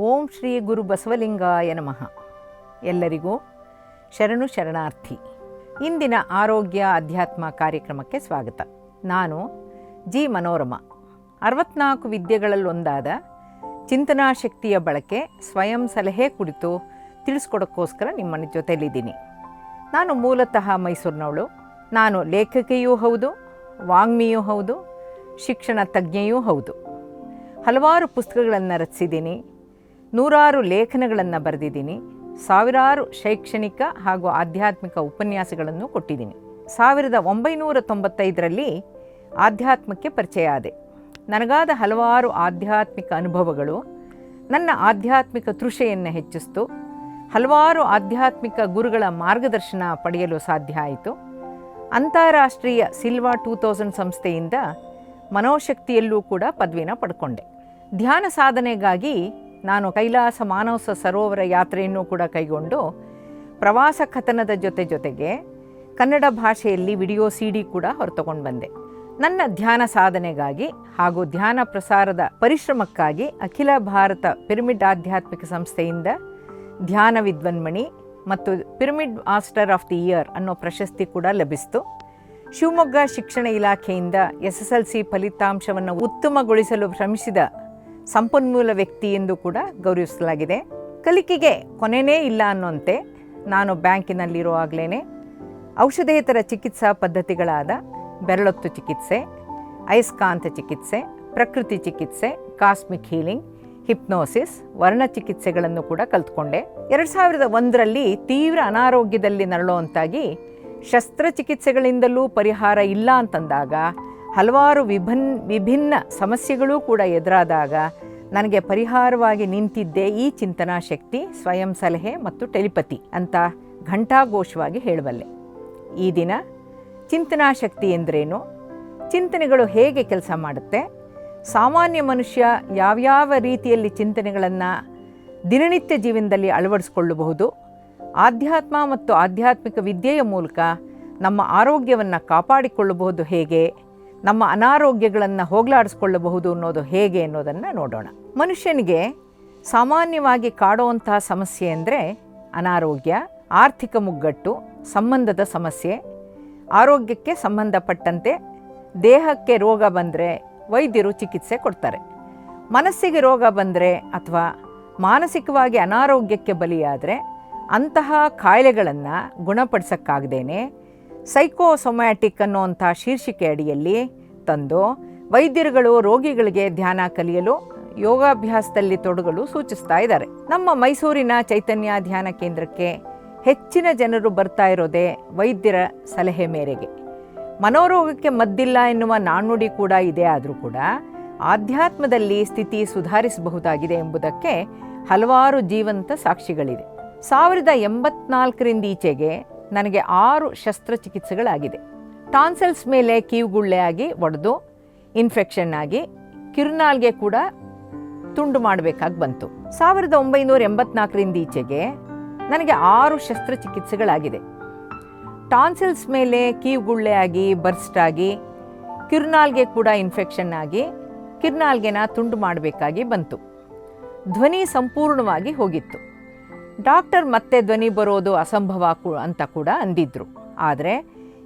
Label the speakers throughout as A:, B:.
A: ಓಂ ಶ್ರೀ ಗುರು ಬಸವಲಿಂಗಾಯ ನಮಃ. ಎಲ್ಲರಿಗೂ ಶರಣು ಶರಣಾರ್ಥಿ. ಇಂದಿನ ಆರೋಗ್ಯ ಅಧ್ಯಾತ್ಮ ಕಾರ್ಯಕ್ರಮಕ್ಕೆ ಸ್ವಾಗತ. ನಾನು ಜಿ ಮನೋರಮ. ಅರವತ್ನಾಲ್ಕು ವಿದ್ಯೆಗಳಲ್ಲೊಂದಾದ ಚಿಂತನಾ ಶಕ್ತಿಯ ಬಳಕೆ ಸ್ವಯಂ ಸಲಹೆ ಕುರಿತು ತಿಳಿಸ್ಕೊಡೋಕ್ಕೋಸ್ಕರ ನಿಮ್ಮನ್ನು ಜೊತೆಯಲ್ಲಿದ್ದೀನಿ. ನಾನು ಮೂಲತಃ ಮೈಸೂರಿನವಳು. ನಾನು ಲೇಖಕಿಯೂ ಹೌದು, ವಾಂಗ್ಮಿಯೂ ಹೌದು, ಶಿಕ್ಷಣ ತಜ್ಞೆಯೂ ಹೌದು. ಹಲವಾರು ಪುಸ್ತಕಗಳನ್ನು ರಚಿಸಿದ್ದೀನಿ. ನೂರಾರು ಲೇಖನಗಳನ್ನು ಬರೆದಿದ್ದೀನಿ, ಸಾವಿರಾರು ಶೈಕ್ಷಣಿಕ ಹಾಗೂ ಆಧ್ಯಾತ್ಮಿಕ ಉಪನ್ಯಾಸಗಳನ್ನು ಕೊಟ್ಟಿದ್ದೀನಿ. ಸಾವಿರದ ಒಂಬೈನೂರ ತೊಂಬತ್ತೈದರಲ್ಲಿ ಆಧ್ಯಾತ್ಮಕ್ಕೆ ಪರಿಚಯ ಆದೆ. ನನಗಾದ ಹಲವಾರು ಆಧ್ಯಾತ್ಮಿಕ ಅನುಭವಗಳು, ನನ್ನ ಆಧ್ಯಾತ್ಮಿಕ ತೃಷೆಯನ್ನು ಹೆಚ್ಚಿಸ್ತು, ಹಲವಾರು ಆಧ್ಯಾತ್ಮಿಕ ಗುರುಗಳ ಮಾರ್ಗದರ್ಶನ ಪಡೆಯಲು ಸಾಧ್ಯ ಆಯಿತು. ಅಂತಾರಾಷ್ಟ್ರೀಯ ಸಿಲ್ವಾ ಟೂ ತೌಸಂಡ್ ಸಂಸ್ಥೆಯಿಂದ ಮನೋಶಕ್ತಿಯಲ್ಲೂ ಕೂಡ ಪದವಿನ ಪಡ್ಕೊಂಡೆ. ಧ್ಯಾನ ಸಾಧನೆಗಾಗಿ ನಾನು ಕೈಲಾಸ ಮಾನಸ ಸರೋವರ ಯಾತ್ರೆಯನ್ನು ಕೂಡ ಕೈಗೊಂಡು ಪ್ರವಾಸ ಕಥನದ ಜೊತೆ ಜೊತೆಗೆ ಕನ್ನಡ ಭಾಷೆಯಲ್ಲಿ ವಿಡಿಯೋ ಸಿ ಡಿ ಕೂಡ ಹೊರತುಕೊಂಡು ಬಂದೆ. ನನ್ನ ಧ್ಯಾನ ಸಾಧನೆಗಾಗಿ ಹಾಗೂ ಧ್ಯಾನ ಪ್ರಸಾರದ ಪರಿಶ್ರಮಕ್ಕಾಗಿ ಅಖಿಲ ಭಾರತ ಪಿರಮಿಡ್ ಆಧ್ಯಾತ್ಮಿಕ ಸಂಸ್ಥೆಯಿಂದ ಧ್ಯಾನ ವಿದ್ವನ್ಮಣಿ ಮತ್ತು pyramid master of the year ಅನ್ನೋ ಪ್ರಶಸ್ತಿ ಕೂಡ ಲಭಿಸಿತು. ಶಿವಮೊಗ್ಗ ಶಿಕ್ಷಣ ಇಲಾಖೆಯಿಂದ ಎಸ್ ಎಸ್ ಎಲ್ ಸಿ ಫಲಿತಾಂಶವನ್ನು ಉತ್ತಮಗೊಳಿಸಲು ಶ್ರಮಿಸಿದ ಸಂಪನ್ಮೂಲ ವ್ಯಕ್ತಿ ಎಂದು ಕೂಡ ಗೌರವಿಸಲಾಗಿದೆ. ಕಲಿಕೆಗೆ ಕೊನೆಯೇ ಇಲ್ಲ ಅನ್ನೋಂತೆ ನಾನು ಬ್ಯಾಂಕಿನಲ್ಲಿರುವಾಗಲೇ ಔಷಧೇತರ ಚಿಕಿತ್ಸಾ ಪದ್ಧತಿಗಳಾದ ಬೆರಳೊತ್ತು ಚಿಕಿತ್ಸೆ, ಅಯಸ್ಕಾಂತ ಚಿಕಿತ್ಸೆ, ಪ್ರಕೃತಿ ಚಿಕಿತ್ಸೆ, ಕಾಸ್ಮಿಕ್ ಹೀಲಿಂಗ್, ಹಿಪ್ನೋಸಿಸ್, ವರ್ಣ ಚಿಕಿತ್ಸೆಗಳನ್ನು ಕೂಡ ಕಲ್ತ್ಕೊಂಡೆ. ಎರಡು ಸಾವಿರದ ಒಂದರಲ್ಲಿ ತೀವ್ರ ಅನಾರೋಗ್ಯದಲ್ಲಿ ನರಳುವಂತಾಗಿ ಶಸ್ತ್ರಚಿಕಿತ್ಸೆಗಳಿಂದಲೂ ಪರಿಹಾರ ಇಲ್ಲ ಅಂತಂದಾಗ ಹಲವಾರು ವಿಭಿನ್, ವಿಭಿನ್ನ ಸಮಸ್ಯೆಗಳೂ ಕೂಡ ಎದುರಾದಾಗ ನನಗೆ ಪರಿಹಾರವಾಗಿ ನಿಂತಿದ್ದೇ ಈ ಚಿಂತನಾ ಶಕ್ತಿ, ಸ್ವಯಂ ಸಲಹೆ ಮತ್ತು ಟೆಲಿಪತಿ ಅಂತ ಘಂಟಾಘೋಷವಾಗಿ ಹೇಳಬಲ್ಲೆ ಈ ದಿನ ಚಿಂತನಾ ಶಕ್ತಿ ಎಂದ್ರೇನು? ಚಿಂತನೆಗಳು ಹೇಗೆ ಕೆಲಸ ಮಾಡುತ್ತೆ? ಸಾಮಾನ್ಯ ಮನುಷ್ಯ ಯಾವ್ಯಾವ ರೀತಿಯಲ್ಲಿ ಚಿಂತನೆಗಳನ್ನು ದಿನನಿತ್ಯ ಜೀವನದಲ್ಲಿ ಅಳವಡಿಸಿಕೊಳ್ಳಬಹುದು? ಆಧ್ಯಾತ್ಮ ಮತ್ತು ಆಧ್ಯಾತ್ಮಿಕ ವಿದ್ಯೆಯ ಮೂಲಕ ನಮ್ಮ ಆರೋಗ್ಯವನ್ನು ಕಾಪಾಡಿಕೊಳ್ಳಬಹುದು ಹೇಗೆ? ನಮ್ಮ ಅನಾರೋಗ್ಯಗಳನ್ನು ಹೋಗಲಾಡಿಸ್ಕೊಳ್ಳಬಹುದು ಅನ್ನೋದು ಹೇಗೆ ಅನ್ನೋದನ್ನು ನೋಡೋಣ. ಮನುಷ್ಯನಿಗೆ ಸಾಮಾನ್ಯವಾಗಿ ಕಾಡುವಂತಹ ಸಮಸ್ಯೆ ಅಂದರೆ ಅನಾರೋಗ್ಯ, ಆರ್ಥಿಕ ಮುಗ್ಗಟ್ಟು, ಸಂಬಂಧದ ಸಮಸ್ಯೆ, ಆರೋಗ್ಯಕ್ಕೆ ಸಂಬಂಧಪಟ್ಟಂತೆ ದೇಹಕ್ಕೆ ರೋಗ ಬಂದರೆ ವೈದ್ಯರು ಚಿಕಿತ್ಸೆ ಕೊಡ್ತಾರೆ. ಮನಸ್ಸಿಗೆ ರೋಗ ಬಂದರೆ ಅಥವಾ ಮಾನಸಿಕವಾಗಿ ಅನಾರೋಗ್ಯಕ್ಕೆ ಬಲಿಯಾದರೆ ಅಂತಹ ಕಾಯಿಲೆಗಳನ್ನು ಗುಣಪಡಿಸೋಕ್ಕಾಗದೇನೆ ಸೈಕೋಸೊಮ್ಯಾಟಿಕ್ ಅನ್ನುವಂಥ ಶೀರ್ಷಿಕೆ ಅಡಿಯಲ್ಲಿ ತಂದು ವೈದ್ಯರುಗಳು ರೋಗಿಗಳಿಗೆ ಧ್ಯಾನ ಕಲಿಯಲು ಯೋಗಾಭ್ಯಾಸದಲ್ಲಿ ತೊಡಗಲು ಸೂಚಿಸ್ತಾ ಇದ್ದಾರೆ. ನಮ್ಮ ಮೈಸೂರಿನ ಚೈತನ್ಯ ಧ್ಯಾನ ಕೇಂದ್ರಕ್ಕೆ ಹೆಚ್ಚಿನ ಜನರು ಬರ್ತಾ ಇರೋದೇ ವೈದ್ಯರ ಸಲಹೆ ಮೇರೆಗೆ. ಮನೋರೋಗಕ್ಕೆ ಮದ್ದಿಲ್ಲ ಎನ್ನುವ ನಾಣ್ಣುಡಿ ಕೂಡ ಇದೆ ಆದರೂ ಕೂಡ ಆಧ್ಯಾತ್ಮದಲ್ಲಿ ಸ್ಥಿತಿ ಸುಧಾರಿಸಬಹುದಾಗಿದೆ ಎಂಬುದಕ್ಕೆ ಹಲವಾರು ಜೀವಂತ ಸಾಕ್ಷಿಗಳಿದೆ ಸಾವಿರದ ಎಂಬತ್ನಾಲ್ಕರಿಂದ ಈಚೆಗೆ ನನಗೆ ಆರು ಶಸ್ತ್ರಚಿಕಿತ್ಸೆಗಳಾಗಿದೆ. ಟಾನ್ಸೆಲ್ಸ್ ಮೇಲೆ ಕಿವುಗುಳ್ಳೆ ಆಗಿ ಒಡೆದು ಇನ್ಫೆಕ್ಷನ್ ಆಗಿ ಕಿರುನಾಲ್ಗೆ ಕೂಡ ತುಂಡು ಮಾಡಬೇಕಾಗಿ ಬಂತು. ಸಾವಿರದ ಒಂಬೈನೂರ ಎಂಬತ್ನಾಲ್ಕರಿಂದ ಈಚೆಗೆ ನನಗೆ ಆರು ಶಸ್ತ್ರಚಿಕಿತ್ಸೆಗಳಾಗಿದೆ. ಟಾನ್ಸೆಲ್ಸ್ ಮೇಲೆ ಕೀವುಗುಳ್ಳೆ ಆಗಿ ಬರ್ಸ್ಟ್ ಆಗಿ ಕಿರುನಾಲ್ಗೆ ಕೂಡ ಇನ್ಫೆಕ್ಷನ್ ಆಗಿ ಕಿರುನಾಲ್ಗೆನ ತುಂಡು ಮಾಡಬೇಕಾಗಿ ಬಂತು. ಧ್ವನಿ ಸಂಪೂರ್ಣವಾಗಿ ಹೋಗಿತ್ತು. ಡಾಕ್ಟರ್ ಮತ್ತೆ ಧ್ವನಿ ಬರೋದು ಅಸಂಭವ ಅಂತ ಕೂಡ ಅಂದಿದ್ರು. ಆದರೆ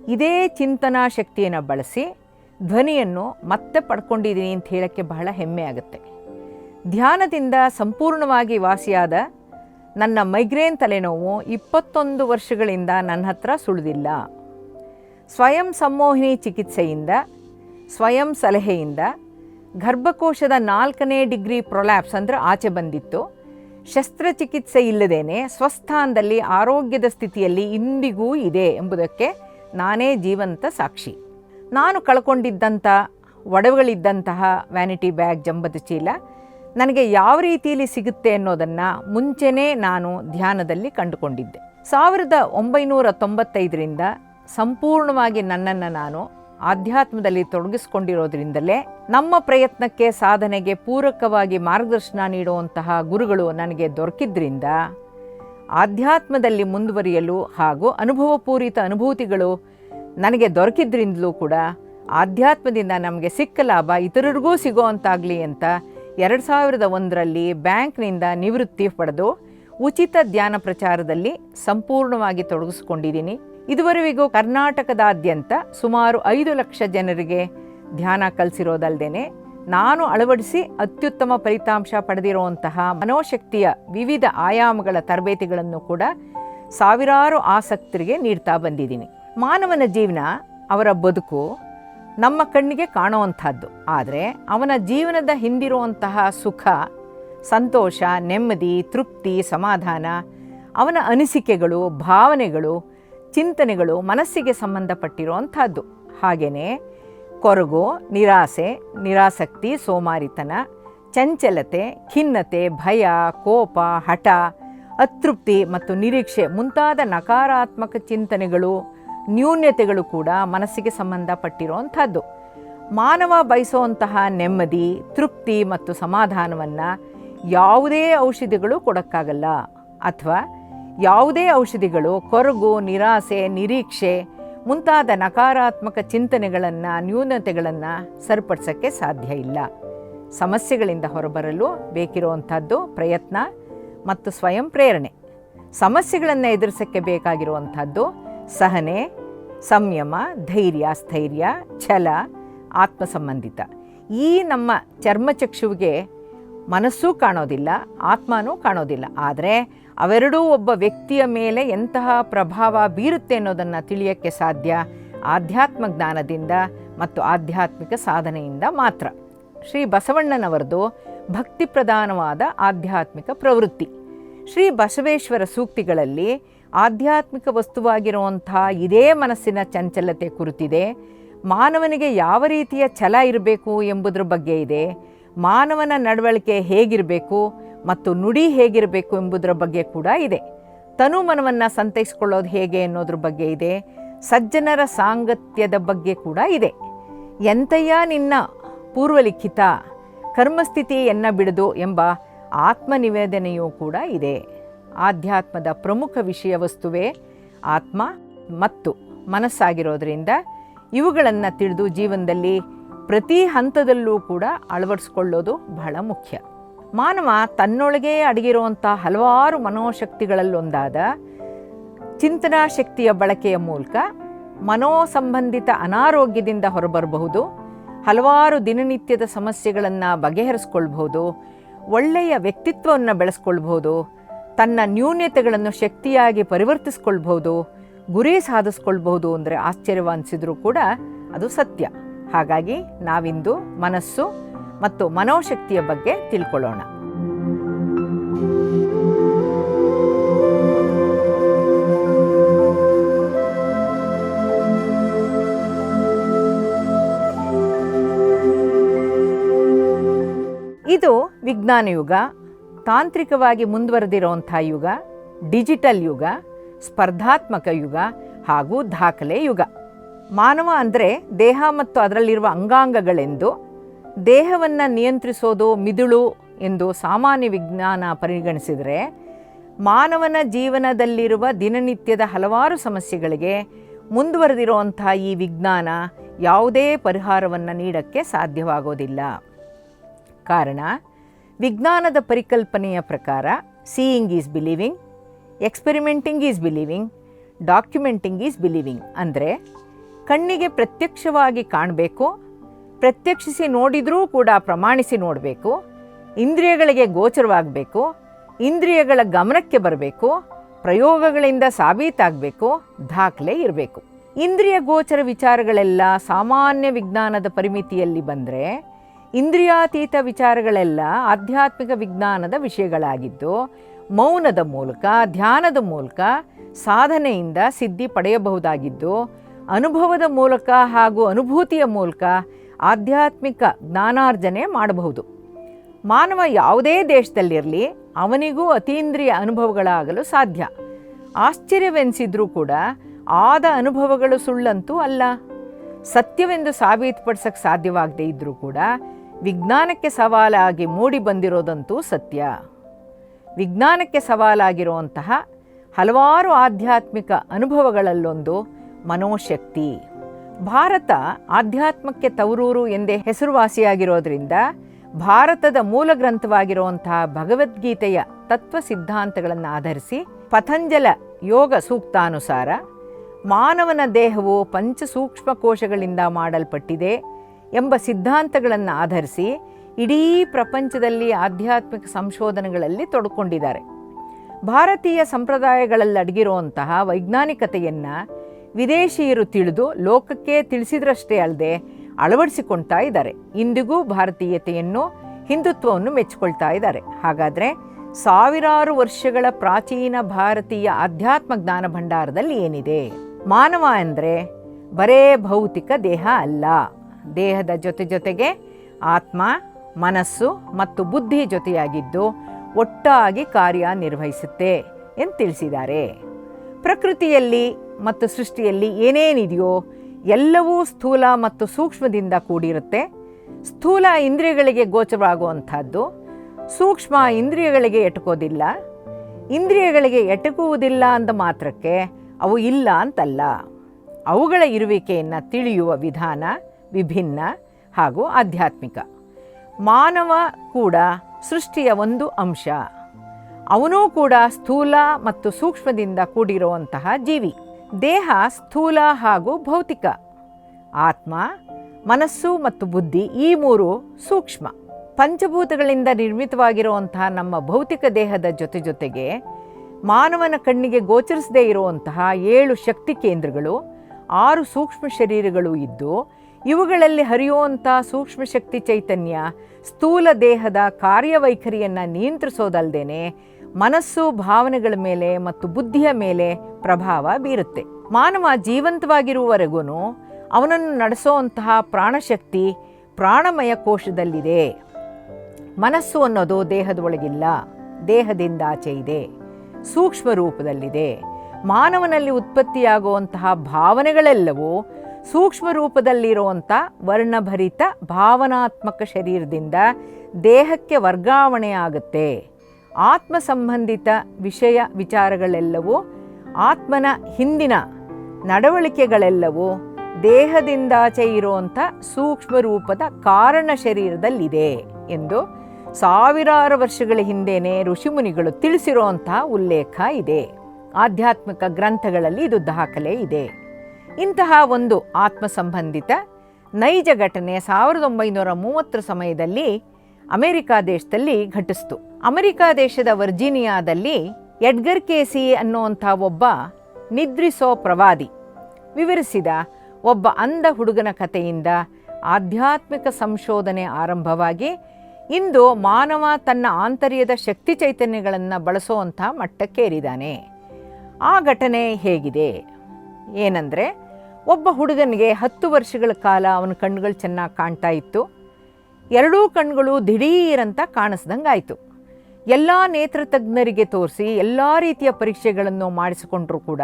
A: ಇದೇ ಚಿಂತನಾ ಶಕ್ತಿಯನ್ನು ಬಳಸಿ ಧ್ವನಿಯನ್ನು ಮತ್ತೆ ಪಡ್ಕೊಂಡಿದ್ದೀನಿ ಅಂತ ಹೇಳೋಕ್ಕೆ ಬಹಳ ಹೆಮ್ಮೆ ಆಗುತ್ತೆ. ಧ್ಯಾನದಿಂದ ಸಂಪೂರ್ಣವಾಗಿ ವಾಸಿಯಾದ ನನ್ನ ಮೈಗ್ರೇನ್ ತಲೆನೋವು ಇಪ್ಪತ್ತೊಂದು ವರ್ಷಗಳಿಂದ ನನ್ನ ಹತ್ರ ಸುಳಿದಿಲ್ಲ. ಸ್ವಯಂ ಸಂಮೋಹಿನಿ ಚಿಕಿತ್ಸೆಯಿಂದ, ಸ್ವಯಂ ಸಲಹೆಯಿಂದ ಗರ್ಭಕೋಶದ ನಾಲ್ಕನೇ ಡಿಗ್ರಿ ಪ್ರೊಲ್ಯಾಪ್ಸ್ ಅಂದರೆ ಆಚೆ ಬಂದಿತ್ತು. ಶಸ್ತ್ರಚಿಕಿತ್ಸೆ ಇಲ್ಲದೇನೆ ಸ್ವಸ್ಥಾನದಲ್ಲಿ ಆರೋಗ್ಯದ ಸ್ಥಿತಿಯಲ್ಲಿ ಇಂದಿಗೂ ಇದೆ ಎಂಬುದಕ್ಕೆ ನಾನೇ ಜೀವಂತ ಸಾಕ್ಷಿ. ನಾನು ಕಳ್ಕೊಂಡಿದ್ದಂಥ, ಒಡವೆಗಳಿದ್ದಂತಹ ವ್ಯಾನಿಟಿ ಬ್ಯಾಗ್ ಜಂಬದ ಚೀಲ ನನಗೆ ಯಾವ ರೀತಿಯಲ್ಲಿ ಸಿಗುತ್ತೆ ಅನ್ನೋದನ್ನು ಮುಂಚೆನೇ ನಾನು ಧ್ಯಾನದಲ್ಲಿ ಕಂಡುಕೊಂಡಿದ್ದೆ. ಸಾವಿರದ ಒಂಬೈನೂರ ತೊಂಬತ್ತೈದರಿಂದ ಸಂಪೂರ್ಣವಾಗಿ ನನ್ನನ್ನು ನಾನು ಆಧ್ಯಾತ್ಮದಲ್ಲಿ ತೊಡಗಿಸ್ಕೊಂಡಿರೋದ್ರಿಂದಲೇ ನಮ್ಮ ಪ್ರಯತ್ನಕ್ಕೆ ಸಾಧನೆಗೆ ಪೂರಕವಾಗಿ ಮಾರ್ಗದರ್ಶನ ನೀಡುವಂತಹ ಗುರುಗಳು ನನಗೆ ದೊರಕಿದ್ರಿಂದ ಆಧ್ಯಾತ್ಮದಲ್ಲಿ ಮುಂದುವರಿಯಲು ಹಾಗೂ ಅನುಭವಪೂರಿತ ಅನುಭೂತಿಗಳು ನನಗೆ ದೊರಕಿದ್ರಿಂದಲೂ ಕೂಡ ಆಧ್ಯಾತ್ಮದಿಂದ ನಮಗೆ ಸಿಕ್ಕ ಲಾಭ ಇತರರಿಗೂ ಸಿಗೋವಂತಾಗಲಿ ಅಂತ ಎರಡು ಸಾವಿರದ ಒಂದರಲ್ಲಿ ಬ್ಯಾಂಕ್ನಿಂದ ನಿವೃತ್ತಿ ಪಡೆದು ಉಚಿತ ಧ್ಯಾನ ಪ್ರಚಾರದಲ್ಲಿ ಸಂಪೂರ್ಣವಾಗಿ ತೊಡಗಿಸ್ಕೊಂಡಿದ್ದೀನಿ. ಇದುವರೆವಿಗೂ ಕರ್ನಾಟಕದಾದ್ಯಂತ ಸುಮಾರು ಐದು ಲಕ್ಷ ಜನರಿಗೆ ಧ್ಯಾನ ಕಲಿಸಿರೋದಲ್ಲದೆ ನಾನು ಅಳವಡಿಸಿ ಅತ್ಯುತ್ತಮ ಫಲಿತಾಂಶ ಪಡೆದಿರುವಂತಹ ಮನೋಶಕ್ತಿಯ ವಿವಿಧ ಆಯಾಮಗಳ ತರಬೇತಿಗಳನ್ನು ಕೂಡ ಸಾವಿರಾರು ಆಸಕ್ತರಿಗೆ ನೀಡ್ತಾ ಬಂದಿದ್ದೀನಿ. ಮಾನವನ ಜೀವನ, ಅವರ ಬದುಕು ನಮ್ಮ ಕಣ್ಣಿಗೆ ಕಾಣುವಂಥದ್ದು. ಆದರೆ ಅವನ ಜೀವನದ ಹಿಂದಿರುವಂತಹ ಸುಖ, ಸಂತೋಷ, ನೆಮ್ಮದಿ, ತೃಪ್ತಿ, ಸಮಾಧಾನ, ಅವನ ಅನಿಸಿಕೆಗಳು, ಭಾವನೆಗಳು ಚಿಂತನೆಗಳು ಮನಸ್ಸಿಗೆ ಸಂಬಂಧಪಟ್ಟಿರುವಂಥದ್ದು. ಹಾಗೆಯೇ ಕೊರಗು, ನಿರಾಸೆ, ನಿರಾಸಕ್ತಿ, ಸೋಮಾರಿತನ, ಚಂಚಲತೆ, ಖಿನ್ನತೆ, ಭಯ, ಕೋಪ, ಹಠ, ಅತೃಪ್ತಿ ಮತ್ತು ನಿರೀಕ್ಷೆ ಮುಂತಾದ ನಕಾರಾತ್ಮಕ ಚಿಂತನೆಗಳು, ನ್ಯೂನ್ಯತೆಗಳು ಕೂಡ ಮನಸ್ಸಿಗೆ ಸಂಬಂಧಪಟ್ಟಿರುವಂಥದ್ದು. ಮಾನವ ಬಯಸುವಂತಹ ನೆಮ್ಮದಿ, ತೃಪ್ತಿ ಮತ್ತು ಸಮಾಧಾನವನ್ನು ಯಾವುದೇ ಔಷಧಿಗಳು ಕೊಡೋಕ್ಕಾಗಲ್ಲ. ಅಥವಾ ಯಾವುದೇ ಔಷಧಿಗಳು ಕೊರಗು, ನಿರಾಸೆ, ನಿರೀಕ್ಷೆ ಮುಂತಾದ ನಕಾರಾತ್ಮಕ ಚಿಂತನೆಗಳನ್ನು, ನ್ಯೂನತೆಗಳನ್ನು ಸರಿಪಡಿಸೋಕ್ಕೆ ಸಾಧ್ಯ ಇಲ್ಲ. ಸಮಸ್ಯೆಗಳಿಂದ ಹೊರಬರಲು ಬೇಕಿರುವಂಥದ್ದು ಪ್ರಯತ್ನ ಮತ್ತು ಸ್ವಯಂ ಪ್ರೇರಣೆ. ಸಮಸ್ಯೆಗಳನ್ನು ಎದುರಿಸೋಕ್ಕೆ ಬೇಕಾಗಿರುವಂಥದ್ದು ಸಹನೆ, ಸಂಯಮ, ಧೈರ್ಯ, ಸ್ಥೈರ್ಯ, ಛಲ, ಆತ್ಮಸಂಬಂಧಿತ. ಈ ನಮ್ಮ ಚರ್ಮಚಕ್ಷುವಿಗೆ ಮನಸ್ಸೂ ಕಾಣೋದಿಲ್ಲ, ಆತ್ಮನೂ ಕಾಣೋದಿಲ್ಲ. ಆದರೆ ಅವೆರಡೂ ಒಬ್ಬ ವ್ಯಕ್ತಿಯ ಮೇಲೆ ಎಂತಹ ಪ್ರಭಾವ ಬೀರುತ್ತೆ ಅನ್ನೋದನ್ನು ತಿಳಿಯೋಕ್ಕೆ ಸಾಧ್ಯ? ಆಧ್ಯಾತ್ಮ ಜ್ಞಾನದಿಂದ ಮತ್ತು ಆಧ್ಯಾತ್ಮಿಕ ಸಾಧನೆಯಿಂದ ಮಾತ್ರ. ಶ್ರೀ ಬಸವಣ್ಣನವರದು ಭಕ್ತಿ ಪ್ರಧಾನವಾದ ಆಧ್ಯಾತ್ಮಿಕ ಪ್ರವೃತ್ತಿ. ಶ್ರೀ ಬಸವೇಶ್ವರ ಸೂಕ್ತಿಗಳಲ್ಲಿ ಆಧ್ಯಾತ್ಮಿಕ ವಸ್ತುವಾಗಿರುವಂಥ ಇದೇ ಮನಸ್ಸಿನ ಚಂಚಲತೆ ಕುರಿತಿದೆ. ಮಾನವನಿಗೆ ಯಾವ ರೀತಿಯ ಛಲ ಇರಬೇಕು ಎಂಬುದರ ಬಗ್ಗೆ ಇದೆ. ಮಾನವನ ನಡವಳಿಕೆ ಹೇಗಿರಬೇಕು? ಮತ್ತು ನುಡಿ ಹೇಗಿರಬೇಕು ಎಂಬುದರ ಬಗ್ಗೆ ಕೂಡ ಇದೆ. ತನು ಮನವನ್ನು ಸಂತೈಸ್ಕೊಳ್ಳೋದು ಹೇಗೆ ಅನ್ನೋದ್ರ ಬಗ್ಗೆ ಇದೆ. ಸಜ್ಜನರ ಸಾಂಗತ್ಯದ ಬಗ್ಗೆ ಕೂಡ ಇದೆ. ಎಂತಯ್ಯ ನಿನ್ನ ಪೂರ್ವಲಿಖಿತ ಕರ್ಮಸ್ಥಿತಿಯನ್ನ ಬಿಡದು ಎಂಬ ಆತ್ಮನಿವೇದನೆಯೂ ಕೂಡ ಇದೆ. ಆಧ್ಯಾತ್ಮದ ಪ್ರಮುಖ ವಿಷಯ ವಸ್ತುವೇ ಆತ್ಮ ಮತ್ತು ಮನಸ್ಸಾಗಿರೋದ್ರಿಂದ ಇವುಗಳನ್ನು ತಿಳಿದು ಜೀವನದಲ್ಲಿ ಪ್ರತಿ ಹಂತದಲ್ಲೂ ಕೂಡ ಅಳವಡಿಸ್ಕೊಳ್ಳೋದು ಬಹಳ ಮುಖ್ಯ. ಮಾನವ ತನ್ನೊಳಗೇ ಅಡಗಿರುವಂಥ ಹಲವಾರು ಮನೋಶಕ್ತಿಗಳಲ್ಲೊಂದಾದ ಚಿಂತನಾ ಶಕ್ತಿಯ ಬಳಕೆಯ ಮೂಲಕ ಮನೋ ಸಂಬಂಧಿತ ಅನಾರೋಗ್ಯದಿಂದ ಹೊರಬರಬಹುದು, ಹಲವಾರು ದಿನನಿತ್ಯದ ಸಮಸ್ಯೆಗಳನ್ನು ಬಗೆಹರಿಸ್ಕೊಳ್ಬಹುದು, ಒಳ್ಳೆಯ ವ್ಯಕ್ತಿತ್ವವನ್ನು ಬೆಳೆಸ್ಕೊಳ್ಬಹುದು, ತನ್ನ ನ್ಯೂನ್ಯತೆಗಳನ್ನು ಶಕ್ತಿಯಾಗಿ ಪರಿವರ್ತಿಸ್ಕೊಳ್ಬಹುದು, ಗುರಿ ಸಾಧಿಸ್ಕೊಳ್ಬಹುದು ಅಂದರೆ ಆಶ್ಚರ್ಯವಾನಿಸಿದ್ರೂ ಕೂಡ ಅದು ಸತ್ಯ. ಹಾಗಾಗಿ ನಾವಿಂದು ಮನಸ್ಸು ಮತ್ತು ಮನೋಶಕ್ತಿಯ ಬಗ್ಗೆ ತಿಳ್ಕೊಳ್ಳೋಣ. ಇದು ವಿಜ್ಞಾನ ಯುಗ, ತಾಂತ್ರಿಕವಾಗಿ ಮುಂದುವರೆದಿರುವಂಥ ಯುಗ, ಡಿಜಿಟಲ್ ಯುಗ, ಸ್ಪರ್ಧಾತ್ಮಕ ಯುಗ ಹಾಗೂ ದಾಖಲೆ ಯುಗ. ಮಾನವ ಅಂದರೆ ದೇಹ ಮತ್ತು ಅದರಲ್ಲಿರುವ ಅಂಗಾಂಗಗಳೆಂದು ದೇಹವನ್ನು ನಿಯಂತ್ರಿಸೋದು ಮಿದುಳು ಎಂದು ಸಾಮಾನ್ಯ ವಿಜ್ಞಾನ ಪರಿಗಣಿಸಿದರೆ ಮಾನವನ ಜೀವನದಲ್ಲಿರುವ ದಿನನಿತ್ಯದ ಹಲವಾರು ಸಮಸ್ಯೆಗಳಿಗೆ ಮುಂದುವರೆದಿರುವಂಥ ಈ ವಿಜ್ಞಾನ ಯಾವುದೇ ಪರಿಹಾರವನ್ನು ನೀಡಕ್ಕೆ ಸಾಧ್ಯವಾಗೋದಿಲ್ಲ. ಕಾರಣ, ವಿಜ್ಞಾನದ ಪರಿಕಲ್ಪನೆಯ ಪ್ರಕಾರ seeing is believing experimenting is believing documenting is believing ಅಂದರೆ ಕಣ್ಣಿಗೆ ಪ್ರತ್ಯಕ್ಷವಾಗಿ ಕಾಣಬೇಕು ಪ್ರತ್ಯಕ್ಷಿಸಿ ನೋಡಿದರೂ ಕೂಡ ಪ್ರಮಾಣಿಸಿ ನೋಡಬೇಕು. ಇಂದ್ರಿಯಗಳಿಗೆ ಗೋಚರವಾಗಬೇಕು. ಇಂದ್ರಿಯಗಳ ಗಮನಕ್ಕೆ ಬರಬೇಕು. ಪ್ರಯೋಗಗಳಿಂದ ಸಾಬೀತಾಗಬೇಕು. ದಾಖಲೆ ಇರಬೇಕು. ಇಂದ್ರಿಯ ಗೋಚರ ವಿಚಾರಗಳೆಲ್ಲ ಸಾಮಾನ್ಯ ವಿಜ್ಞಾನದ ಪರಿಮಿತಿಯಲ್ಲಿ ಬಂದರೆ ಇಂದ್ರಿಯಾತೀತ ವಿಚಾರಗಳೆಲ್ಲ ಆಧ್ಯಾತ್ಮಿಕ ವಿಜ್ಞಾನದ ವಿಷಯಗಳಾಗಿದ್ದು ಮೌನದ ಮೂಲಕ, ಧ್ಯಾನದ ಮೂಲಕ, ಸಾಧನೆಯಿಂದ ಸಿದ್ಧಿ ಪಡೆಯಬಹುದಾಗಿದ್ದು, ಅನುಭವದ ಮೂಲಕ ಹಾಗೂ ಅನುಭೂತಿಯ ಮೂಲಕ ಆಧ್ಯಾತ್ಮಿಕ ಜ್ಞಾನಾರ್ಜನೆ ಮಾಡಬಹುದು. ಮಾನವ ಯಾವುದೇ ದೇಶದಲ್ಲಿರಲಿ ಅವನಿಗೂ ಅತೀಂದ್ರಿಯ ಅನುಭವಗಳಾಗಲು ಸಾಧ್ಯ. ಆಶ್ಚರ್ಯವೆನಿಸಿದ್ರೂ ಕೂಡ ಆದ ಅನುಭವಗಳು ಸುಳ್ಳಂತೂ ಅಲ್ಲ. ಸತ್ಯವೆಂದು ಸಾಬೀತುಪಡಿಸಕ್ಕೆ ಸಾಧ್ಯವಾಗದೇ ಇದ್ದರೂ ಕೂಡ ವಿಜ್ಞಾನಕ್ಕೆ ಸವಾಲಾಗಿ ಮೂಡಿ ಬಂದಿರೋದಂತೂ ಸತ್ಯ. ವಿಜ್ಞಾನಕ್ಕೆ ಸವಾಲಾಗಿರುವಂತಹ ಹಲವಾರು ಆಧ್ಯಾತ್ಮಿಕ ಅನುಭವಗಳಲ್ಲೊಂದು ಮನೋಶಕ್ತಿ. ಭಾರತ ಆಧ್ಯಾತ್ಮಕ್ಕೆ ತವರೂರು ಎಂದೇ ಹೆಸರುವಾಸಿಯಾಗಿರೋದ್ರಿಂದ ಭಾರತದ ಮೂಲ ಗ್ರಂಥವಾಗಿರುವಂತಹ ಭಗವದ್ಗೀತೆಯ ತತ್ವ ಸಿದ್ಧಾಂತಗಳನ್ನು ಆಧರಿಸಿ ಪತಂಜಲ ಯೋಗ ಸೂಕ್ತಾನುಸಾರ ಮಾನವನ ದೇಹವು ಪಂಚಸೂಕ್ಷ್ಮ ಕೋಶಗಳಿಂದ ಮಾಡಲ್ಪಟ್ಟಿದೆ ಎಂಬ ಸಿದ್ಧಾಂತಗಳನ್ನು ಆಧರಿಸಿ ಇಡೀ ಪ್ರಪಂಚದಲ್ಲಿ ಆಧ್ಯಾತ್ಮಿಕ ಸಂಶೋಧನೆಗಳಲ್ಲಿ ತೊಡ್ಕೊಂಡಿದ್ದಾರೆ. ಭಾರತೀಯ ಸಂಪ್ರದಾಯಗಳಲ್ಲಿ ಅಡಗಿರುವಂತಹ ವೈಜ್ಞಾನಿಕತೆಯನ್ನು ವಿದೇಶಿಯರು ತಿಳಿದು ಲೋಕಕ್ಕೆ ತಿಳಿಸಿದ್ರಷ್ಟೇ ಅಲ್ಲದೆ ಅಳವಡಿಸಿಕೊಳ್ತಾ ಇದ್ದಾರೆ. ಇಂದಿಗೂ ಭಾರತೀಯತೆಯನ್ನು, ಹಿಂದುತ್ವವನ್ನು ಮೆಚ್ಚಿಕೊಳ್ತಾ ಇದ್ದಾರೆ. ಹಾಗಾದರೆ ಸಾವಿರಾರು ವರ್ಷಗಳ ಪ್ರಾಚೀನ ಭಾರತೀಯ ಆಧ್ಯಾತ್ಮ ಜ್ಞಾನ ಭಂಡಾರದಲ್ಲಿ ಏನಿದೆ? ಮಾನವ ಅಂದರೆ ಬರೇ ಭೌತಿಕ ದೇಹ ಅಲ್ಲ. ದೇಹದ ಜೊತೆ ಜೊತೆಗೆ ಆತ್ಮ, ಮನಸ್ಸು ಮತ್ತು ಬುದ್ಧಿ ಜೊತೆಯಾಗಿದ್ದು ಒಟ್ಟಾಗಿ ಕಾರ್ಯನಿರ್ವಹಿಸುತ್ತೆ ಎಂದು ತಿಳಿಸಿದ್ದಾರೆ. ಪ್ರಕೃತಿಯಲ್ಲಿ ಮತ್ತು ಸೃಷ್ಟಿಯಲ್ಲಿ ಏನೇನಿದೆಯೋ ಎಲ್ಲವೂ ಸ್ಥೂಲ ಮತ್ತು ಸೂಕ್ಷ್ಮದಿಂದ ಕೂಡಿರುತ್ತೆ. ಸ್ಥೂಲ ಇಂದ್ರಿಯಗಳಿಗೆ ಗೋಚರವಾಗುವಂಥದ್ದು. ಸೂಕ್ಷ್ಮ ಇಂದ್ರಿಯಗಳಿಗೆ ಎಟುಕೋದಿಲ್ಲ. ಇಂದ್ರಿಯಗಳಿಗೆ ಎಟಕುವುದಿಲ್ಲ ಅಂದ ಮಾತ್ರಕ್ಕೆ ಅವು ಇಲ್ಲ ಅಂತಲ್ಲ. ಅವುಗಳ ಇರುವಿಕೆಯನ್ನು ತಿಳಿಯುವ ವಿಧಾನ ವಿಭಿನ್ನ ಹಾಗೂ ಆಧ್ಯಾತ್ಮಿಕ. ಮಾನವ ಕೂಡ ಸೃಷ್ಟಿಯ ಒಂದು ಅಂಶ. ಅವನೂ ಕೂಡ ಸ್ಥೂಲ ಮತ್ತು ಸೂಕ್ಷ್ಮದಿಂದ ಕೂಡಿರುವಂತಹ ಜೀವಿ. ದೇಹ, ಸ್ಥೂಲ ಹಾಗೂ ಭೌತಿಕ. ಆತ್ಮ, ಮನಸ್ಸು ಮತ್ತು ಬುದ್ಧಿ ಈ ಮೂರು ಸೂಕ್ಷ್ಮ. ಪಂಚಭೂತಗಳಿಂದ ನಿರ್ಮಿತವಾಗಿರುವಂತಹ ನಮ್ಮ ಭೌತಿಕ ದೇಹದ ಜೊತೆ ಜೊತೆಗೆ ಮಾನವನ ಕಣ್ಣಿಗೆ ಗೋಚರಿಸದೇ ಇರುವಂತಹ ಏಳು ಶಕ್ತಿ ಕೇಂದ್ರಗಳು, ಆರು ಸೂಕ್ಷ್ಮ ಶರೀರಗಳು ಇದ್ದು, ಇವುಗಳಲ್ಲಿ ಹರಿಯುವಂಥ ಸೂಕ್ಷ್ಮ ಶಕ್ತಿ ಚೈತನ್ಯ ಸ್ಥೂಲ ದೇಹದ ಕಾರ್ಯವೈಖರಿಯನ್ನು ನಿಯಂತ್ರಿಸೋದಲ್ಲದೇನೆ ಮನಸ್ಸು, ಭಾವನೆಗಳ ಮೇಲೆ ಮತ್ತು ಬುದ್ಧಿಯ ಮೇಲೆ ಪ್ರಭಾವ ಬೀರುತ್ತೆ. ಮಾನವ ಜೀವಂತವಾಗಿರುವವರೆಗೂ ಅವನನ್ನು ನಡೆಸೋವಂತಹ ಪ್ರಾಣಶಕ್ತಿ ಪ್ರಾಣಮಯ ಕೋಶದಲ್ಲಿದೆ. ಮನಸ್ಸು ಅನ್ನೋದು ದೇಹದ ಒಳಗಿಲ್ಲ ದೇಹದಿಂದ ಆಚೆ ಇದೆ. ಸೂಕ್ಷ್ಮ ರೂಪದಲ್ಲಿದೆ. ಮಾನವನಲ್ಲಿ ಉತ್ಪತ್ತಿಯಾಗುವಂತಹ ಭಾವನೆಗಳೆಲ್ಲವೂ ಸೂಕ್ಷ್ಮ ರೂಪದಲ್ಲಿರುವಂಥ ವರ್ಣಭರಿತ, ಭಾವನಾತ್ಮಕ ಶರೀರದಿಂದ ದೇಹಕ್ಕೆ ವರ್ಗಾವಣೆಯಾಗುತ್ತೆ ಆತ್ಮ ಸಂಬಂಧಿತ ವಿಷಯ ವಿಚಾರಗಳೆಲ್ಲವೂ, ಆತ್ಮನ ಹಿಂದಿನ ನಡವಳಿಕೆಗಳೆಲ್ಲವೂ ದೇಹದಿಂದಾಚೆ ಇರುವಂಥ ಸೂಕ್ಷ್ಮ ರೂಪದ ಕಾರಣ ಶರೀರದಲ್ಲಿದೆ ಎಂದು ಸಾವಿರಾರು ವರ್ಷಗಳ ಹಿಂದೆಯೇ ಋಷಿಮುನಿಗಳು ತಿಳಿಸಿರುವಂತಹ ಉಲ್ಲೇಖ ಇದೆ. ಆಧ್ಯಾತ್ಮಿಕ ಗ್ರಂಥಗಳಲ್ಲಿ ಇದು ದಾಖಲೆ ಇದೆ. ಇಂತಹ ಒಂದು ಆತ್ಮ ಸಂಬಂಧಿತ ನೈಜ ಘಟನೆ ಸಾವಿರದ ಒಂಬೈನೂರ ಮೂವತ್ತರ ಸಮಯದಲ್ಲಿ ಅಮೆರಿಕ ದೇಶದಲ್ಲಿ ಘಟಿಸ್ತು. ಅಮೆರಿಕ ದೇಶದ ವರ್ಜೀನಿಯಾದಲ್ಲಿ ಎಡ್ಗರ್ ಕೇಸಿ ಅನ್ನುವಂಥ ಒಬ್ಬ ನಿದ್ರಿಸೋ ಪ್ರವಾದಿ. ವಿವರಿಸಿದ, ಒಬ್ಬ ಅಂಧ ಹುಡುಗನ ಕಥೆಯಿಂದ ಆಧ್ಯಾತ್ಮಿಕ ಸಂಶೋಧನೆ ಆರಂಭವಾಗಿ ಇಂದು ಮಾನವ ತನ್ನ ಆಂತರ್ಯದ ಶಕ್ತಿ ಚೈತನ್ಯಗಳನ್ನು ಬಳಸುವಂಥ ಮಟ್ಟಕ್ಕೇರಿದ್ದಾನೆ ಆ ಘಟನೆ ಹೇಗಿದೆ? ಏನಂದರೆ, ಒಬ್ಬ ಹುಡುಗನಿಗೆ ಹತ್ತು ವರ್ಷಗಳ ಕಾಲ ಅವನ ಕಣ್ಣುಗಳು ಚೆನ್ನಾಗಿ ಕಾಣ್ತಾ ಇತ್ತು. ಎರಡೂ ಕಣ್ಗಳು ದಿಢೀರಂತ ಕಾಣಿಸ್ದಂಗಾಯಿತು. ಎಲ್ಲ ನೇತ್ರ ತಜ್ಞರಿಗೆ ತೋರಿಸಿ ಎಲ್ಲ ರೀತಿಯ ಪರೀಕ್ಷೆಗಳನ್ನು ಮಾಡಿಸಿಕೊಂಡ್ರೂ ಕೂಡ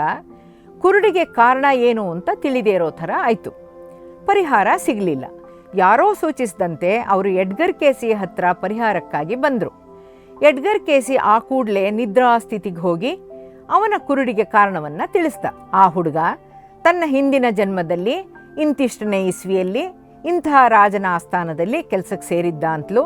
A: ಕುರುಡಿಗೆ ಕಾರಣ ಏನು ಅಂತ ತಿಳಿದೇ ಇರೋ ಥರ ಆಯಿತು. ಪರಿಹಾರ ಸಿಗಲಿಲ್ಲ. ಯಾರೋ ಸೂಚಿಸಿದಂತೆ ಅವರು ಎಡ್ಗರ್ ಕೇಸಿ ಹತ್ರ ಪರಿಹಾರಕ್ಕಾಗಿ ಬಂದರು. ಎಡ್ಗರ್ ಕೇಸಿ ಆ ಕೂಡಲೇ ನಿದ್ರಾ ಸ್ಥಿತಿಗೆ ಹೋಗಿ ಅವನ ಕುರುಡಿಗೆ ಕಾರಣವನ್ನು ತಿಳಿಸ್ದ. ಆ ಹುಡುಗ ತನ್ನ ಹಿಂದಿನ ಜನ್ಮದಲ್ಲಿ ಇಂತಿಷ್ಟನೇ ಇಸ್ವಿಯಲ್ಲಿ ಇಂತಹ ರಾಜನ ಆಸ್ಥಾನದಲ್ಲಿ ಕೆಲಸಕ್ಕೆ ಸೇರಿದ್ದ ಅಂತಲೂ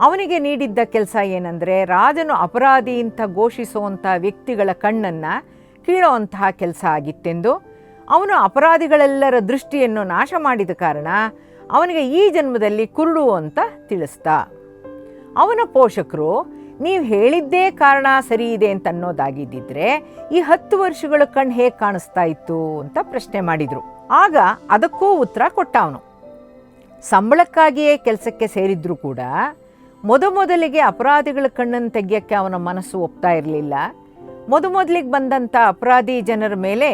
A: ಅವನಿಗೆ ನೀಡಿದ್ದ ಕೆಲಸ ಏನಂದರೆ, ರಾಜನು ಅಪರಾಧಿ ಅಂತ ಘೋಷಿಸುವಂಥ ವ್ಯಕ್ತಿಗಳ ಕಣ್ಣನ್ನು ಕೀಳುವಂತಹ ಕೆಲಸ ಆಗಿತ್ತೆಂದು. ಅವನು ಅಪರಾಧಿಗಳೆಲ್ಲರ ದೃಷ್ಟಿಯನ್ನು ನಾಶ ಮಾಡಿದ ಕಾರಣ ಅವನಿಗೆ ಈ ಜನ್ಮದಲ್ಲಿ ಕುರುಡು ಅಂತ ತಿಳಿಸ್ತ. ಅವನ ಪೋಷಕರು, ನೀವು ಹೇಳಿದ್ದೇ ಕಾರಣ ಸರಿ ಇದೆ ಅಂತ ಅನ್ನೋದಾಗಿದ್ದಿದ್ರೆ, ಈ ಹತ್ತು ವರ್ಷಗಳ ಕಣ್ಣು ಹೇಗೆ ಕಾಣಿಸ್ತಾ ಇತ್ತು? ಅಂತ ಪ್ರಶ್ನೆ ಮಾಡಿದರು. ಆಗ ಅದಕ್ಕೂ ಉತ್ತರ ಕೊಟ್ಟ ಅವನು. ಸಂಬಳಕ್ಕಾಗಿಯೇ ಕೆಲಸಕ್ಕೆ ಸೇರಿದ್ರು ಕೂಡ ಮೊದಮೊದಲಿಗೆ ಅಪರಾಧಿಗಳ ಕಣ್ಣನ್ನು ತೆಗೆಯಕ್ಕೆ ಅವನ ಮನಸ್ಸು ಒಪ್ತಾ ಇರಲಿಲ್ಲ. ಮೊದಮೊದಲಿಗೆ ಬಂದಂಥ ಅಪರಾಧಿ ಜನರ ಮೇಲೆ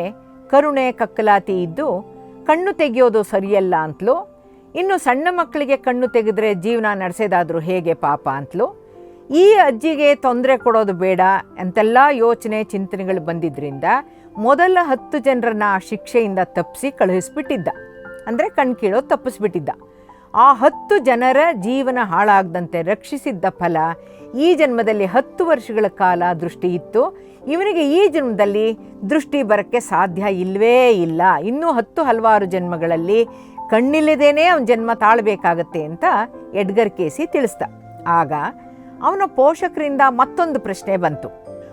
A: ಕರುಣೆ, ಕಕ್ಕಲಾತಿ ಇದ್ದು, ಕಣ್ಣು ತೆಗೆಯೋದು ಸರಿಯಲ್ಲ ಅಂತಲೂ. ಇನ್ನು ಸಣ್ಣ ಮಕ್ಕಳಿಗೆ ಕಣ್ಣು ತೆಗೆದ್ರೆ ಜೀವನ ನಡೆಸೋದಾದರೂ ಹೇಗೆ ಪಾಪ ಅಂತಲೂ. ಈ ಅಜ್ಜಿಗೆ ತೊಂದರೆ ಕೊಡೋದು ಬೇಡ ಅಂತೆಲ್ಲ ಯೋಚನೆ, ಚಿಂತನೆಗಳು ಬಂದಿದ್ದರಿಂದ ಮೊದಲ ಹತ್ತು ಜನರನ್ನ ಆ ಶಿಕ್ಷೆಯಿಂದ ತಪ್ಪಿಸಿ ಕಳುಹಿಸ್ಬಿಟ್ಟಿದ್ದ. ಅಂದರೆ ಕಣ್ಕೀಳೋದು ತಪ್ಪಿಸ್ಬಿಟ್ಟಿದ್ದ. ಆ ಹತ್ತು ಜನರ ಜೀವನ ಹಾಳಾಗದಂತೆ ರಕ್ಷಿಸಿದ್ದ ಫಲ ಈ ಜನ್ಮದಲ್ಲಿ ಹತ್ತು ವರ್ಷಗಳ ಕಾಲ ದೃಷ್ಟಿ ಇತ್ತು. ಇವನಿಗೆ ಈ ಜನ್ಮದಲ್ಲಿ ದೃಷ್ಟಿ ಬರೋಕ್ಕೆ ಸಾಧ್ಯ ಇಲ್ಲವೇ ಇಲ್ಲ. ಇನ್ನೂ ಹತ್ತು ಹಲವಾರು ಜನ್ಮಗಳಲ್ಲಿ ಕಣ್ಣಿಲ್ಲದೇನೆ ಅವನ ಜನ್ಮ ತಾಳಬೇಕಾಗತ್ತೆ ಅಂತ ಎಡ್ಗರ್ ಕೇಸಿ ತಿಳಿಸ್ದ. ಆಗ ಅವನ ಪೋಷಕರಿಂದ ಮತ್ತೊಂದು ಪ್ರಶ್ನೆ ಬಂತು.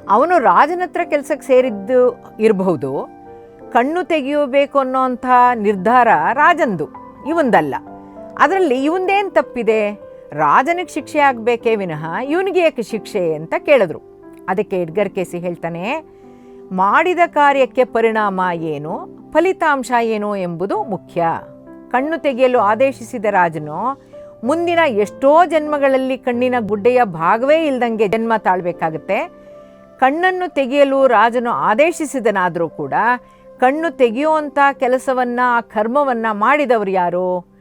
A: ಅವನು ರಾಜನ ಹತ್ರ ಕೆಲಸಕ್ಕೆ ಸೇರಿದ್ದು ಇರಬಹುದು. ಕಣ್ಣು ತೆಗೆಯಬೇಕು ಅನ್ನೋಂಥ ನಿರ್ಧಾರ ರಾಜಂದು. ಇವಂದಲ್ಲ. ಅದರಲ್ಲಿ ಇವಂದೇನು ತಪ್ಪಿದೆ? ರಾಜನಿಗೆ ಶಿಕ್ಷೆ ಆಗಬೇಕೇ ವಿನಃ ಇವನಿಗೆ ಯಾಕೆ ಶಿಕ್ಷೆ ಅಂತ ಕೇಳಿದ್ರು. ಅದಕ್ಕೆ ಎಡ್ಗರ್ ಕೇಸಿ ಹೇಳ್ತಾನೆ, ಮಾಡಿದ ಕಾರ್ಯಕ್ಕೆ ಪರಿಣಾಮ ಏನು, ಫಲಿತಾಂಶ ಏನು ಎಂಬುದು ಮುಖ್ಯ. ಕಣ್ಣು ತೆಗೆಯಲು ಆದೇಶಿಸಿದ ರಾಜನು, ಮುಂದಿನ ಎಷ್ಟೋ ಜನ್ಮಗಳಲ್ಲಿ ಕಣ್ಣಿನ ಗುಡ್ಡೆಯ ಭಾಗವೇ ಇಲ್ದಂಗೆ ಜನ್ಮ ತಾಳ್ಬೇಕಾಗತ್ತೆ. ಕಣ್ಣನ್ನು ತೆಗೆಯಲು ರಾಜನು ಆದೇಶಿಸಿದನಾದರೂ ಕೂಡ, ಕಣ್ಣು ತೆಗೆಯುವಂಥ ಕೆಲಸವನ್ನು ಆ ಕರ್ಮವನ್ನು ಮಾಡಿದವರು ಯಾರು?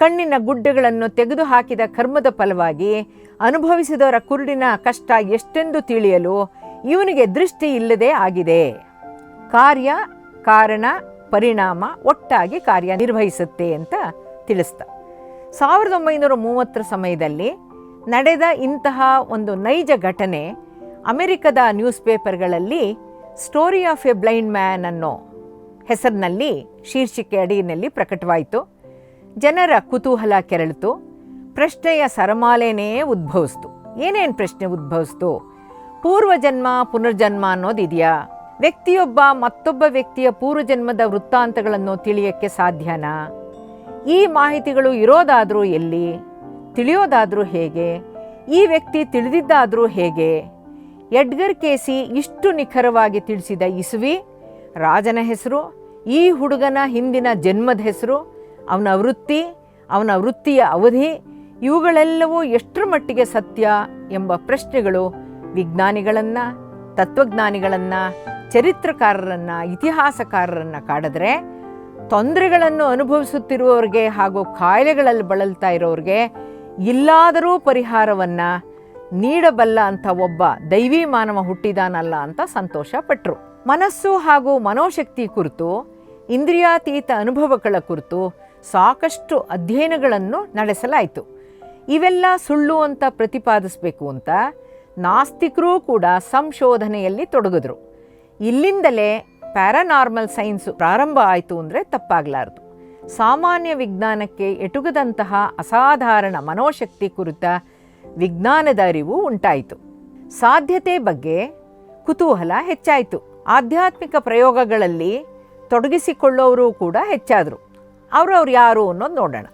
A: ಕಣ್ಣಿನ ಗುಡ್ಡೆಗಳನ್ನು ತೆಗೆದು ಹಾಕಿದ ಕರ್ಮದ ಫಲವಾಗಿ ಅನುಭವಿಸಿದವರ ಕುರುಡಿನ ಕಷ್ಟ ಎಷ್ಟೆಂದು ತಿಳಿಯಲು ಇವನಿಗೆ ದೃಷ್ಟಿ ಇಲ್ಲದೆ ಆಗಿದೆ. ಕಾರ್ಯ, ಕಾರಣ, ಪರಿಣಾಮ ಒಟ್ಟಾಗಿ ಕಾರ್ಯ ನಿರ್ವಹಿಸುತ್ತೆ ಅಂತ ತಿಳಿಸ್ತ. ಸಾವಿರದ ಒಂಬೈನೂರ ಮೂವತ್ತರ ಸಮಯದಲ್ಲಿ ನಡೆದ ಇಂತಹ ಒಂದು ನೈಜ ಘಟನೆ ಅಮೆರಿಕದ news ಪೇಪರ್ಗಳಲ್ಲಿ story of a blind man ಅನ್ನೋ ಹೆಸರಿನಲ್ಲಿ ಶೀರ್ಷಿಕೆ ಅಡಿಯಲ್ಲಿ ಪ್ರಕಟವಾಯಿತು. ಜನರ ಕುತೂಹಲ ಕೆರಳಿತು. ಪ್ರಶ್ನೆಯ ಸರಮಾಲೆನೇ ಉದ್ಭವಿಸ್ತು. ಏನೇನು ಪ್ರಶ್ನೆ ಉದ್ಭವಿಸ್ತು? ಪೂರ್ವಜನ್ಮ, ಪುನರ್ಜನ್ಮ ಅನ್ನೋದಿದೆಯಾ? ವ್ಯಕ್ತಿಯೊಬ್ಬ ಮತ್ತೊಬ್ಬ ವ್ಯಕ್ತಿಯ ಪೂರ್ವಜನ್ಮದ ವೃತ್ತಾಂತಗಳನ್ನು ತಿಳಿಯಕ್ಕೆ ಸಾಧ್ಯನಾ? ಈ ಮಾಹಿತಿಗಳು ಇರೋದಾದರೂ ಎಲ್ಲಿ? ತಿಳಿಯೋದಾದರೂ ಹೇಗೆ? ಈ ವ್ಯಕ್ತಿ ತಿಳಿದಿದ್ದಾದರೂ ಹೇಗೆ? ಎಡ್ಗರ್ ಕೇಸಿ ಇಷ್ಟು ನಿಖರವಾಗಿ ತಿಳಿಸಿದ ಇಸುವಿ, ರಾಜನ ಹೆಸರು, ಈ ಹುಡುಗನ ಹಿಂದಿನ ಜನ್ಮದ ಹೆಸರು ಅವನ ವೃತ್ತಿ, ಅವನ ವೃತ್ತಿಯ ಅವಧಿ, ಇವುಗಳೆಲ್ಲವೂ ಎಷ್ಟರ ಮಟ್ಟಿಗೆ ಸತ್ಯ ಎಂಬ ಪ್ರಶ್ನೆಗಳು ವಿಜ್ಞಾನಿಗಳನ್ನು, ತತ್ವಜ್ಞಾನಿಗಳನ್ನು, ಚರಿತ್ರಕಾರರನ್ನು, ಇತಿಹಾಸಕಾರರನ್ನು ಕಾಡಿದ್ರೆ ತೊಂದರೆಗಳನ್ನು ಅನುಭವಿಸುತ್ತಿರುವವರಿಗೆ ಹಾಗೂ ಕಾಯಿಲೆಗಳಲ್ಲಿ ಬಳಲ್ತಾ ಇರೋರಿಗೆ ಇಲ್ಲಾದರೂ ಪರಿಹಾರವನ್ನು ನೀಡಬಲ್ಲ ಅಂತ ಒಬ್ಬ ದೈವಿ ಮಾನವ ಹುಟ್ಟಿದಾನಲ್ಲ ಅಂತ ಸಂತೋಷ ಪಟ್ಟರು ಮನಸ್ಸು ಹಾಗೂ ಮನೋಶಕ್ತಿ ಕುರಿತು, ಇಂದ್ರಿಯಾತೀತ ಅನುಭವಗಳ ಕುರಿತು ಸಾಕಷ್ಟು ಅಧ್ಯಯನಗಳನ್ನು ನಡೆಸಲಾಯಿತು. ಇವೆಲ್ಲ ಸುಳ್ಳು ಅಂತ ಪ್ರತಿಪಾದಿಸಬೇಕು ಅಂತ ನಾಸ್ತಿಕರೂ ಕೂಡ ಸಂಶೋಧನೆಯಲ್ಲಿ ತೊಡಗಿದ್ರು. ಇಲ್ಲಿಂದಲೇ ಪ್ಯಾರಾನಾರ್ಮಲ್ ಸೈನ್ಸ್ ಪ್ರಾರಂಭ ಆಯಿತು ಅಂದರೆ ತಪ್ಪಾಗಲಾರದು. ಸಾಮಾನ್ಯ ವಿಜ್ಞಾನಕ್ಕೆ ಎಟುಗದಂತಹ ಅಸಾಧಾರಣ ಮನೋಶಕ್ತಿ ಕುರಿತ ವಿಜ್ಞಾನದ ಅರಿವು ಉಂಟಾಯಿತು. ಸಾಧ್ಯತೆ ಬಗ್ಗೆ ಕುತೂಹಲ ಹೆಚ್ಚಾಯಿತು. ಆಧ್ಯಾತ್ಮಿಕ ಪ್ರಯೋಗಗಳಲ್ಲಿ ತೊಡಗಿಸಿಕೊಳ್ಳೋರು ಕೂಡ ಹೆಚ್ಚಾದರು. ಅವ್ರವ್ರು ಯಾರು ಅನ್ನೋದು ನೋಡೋಣ.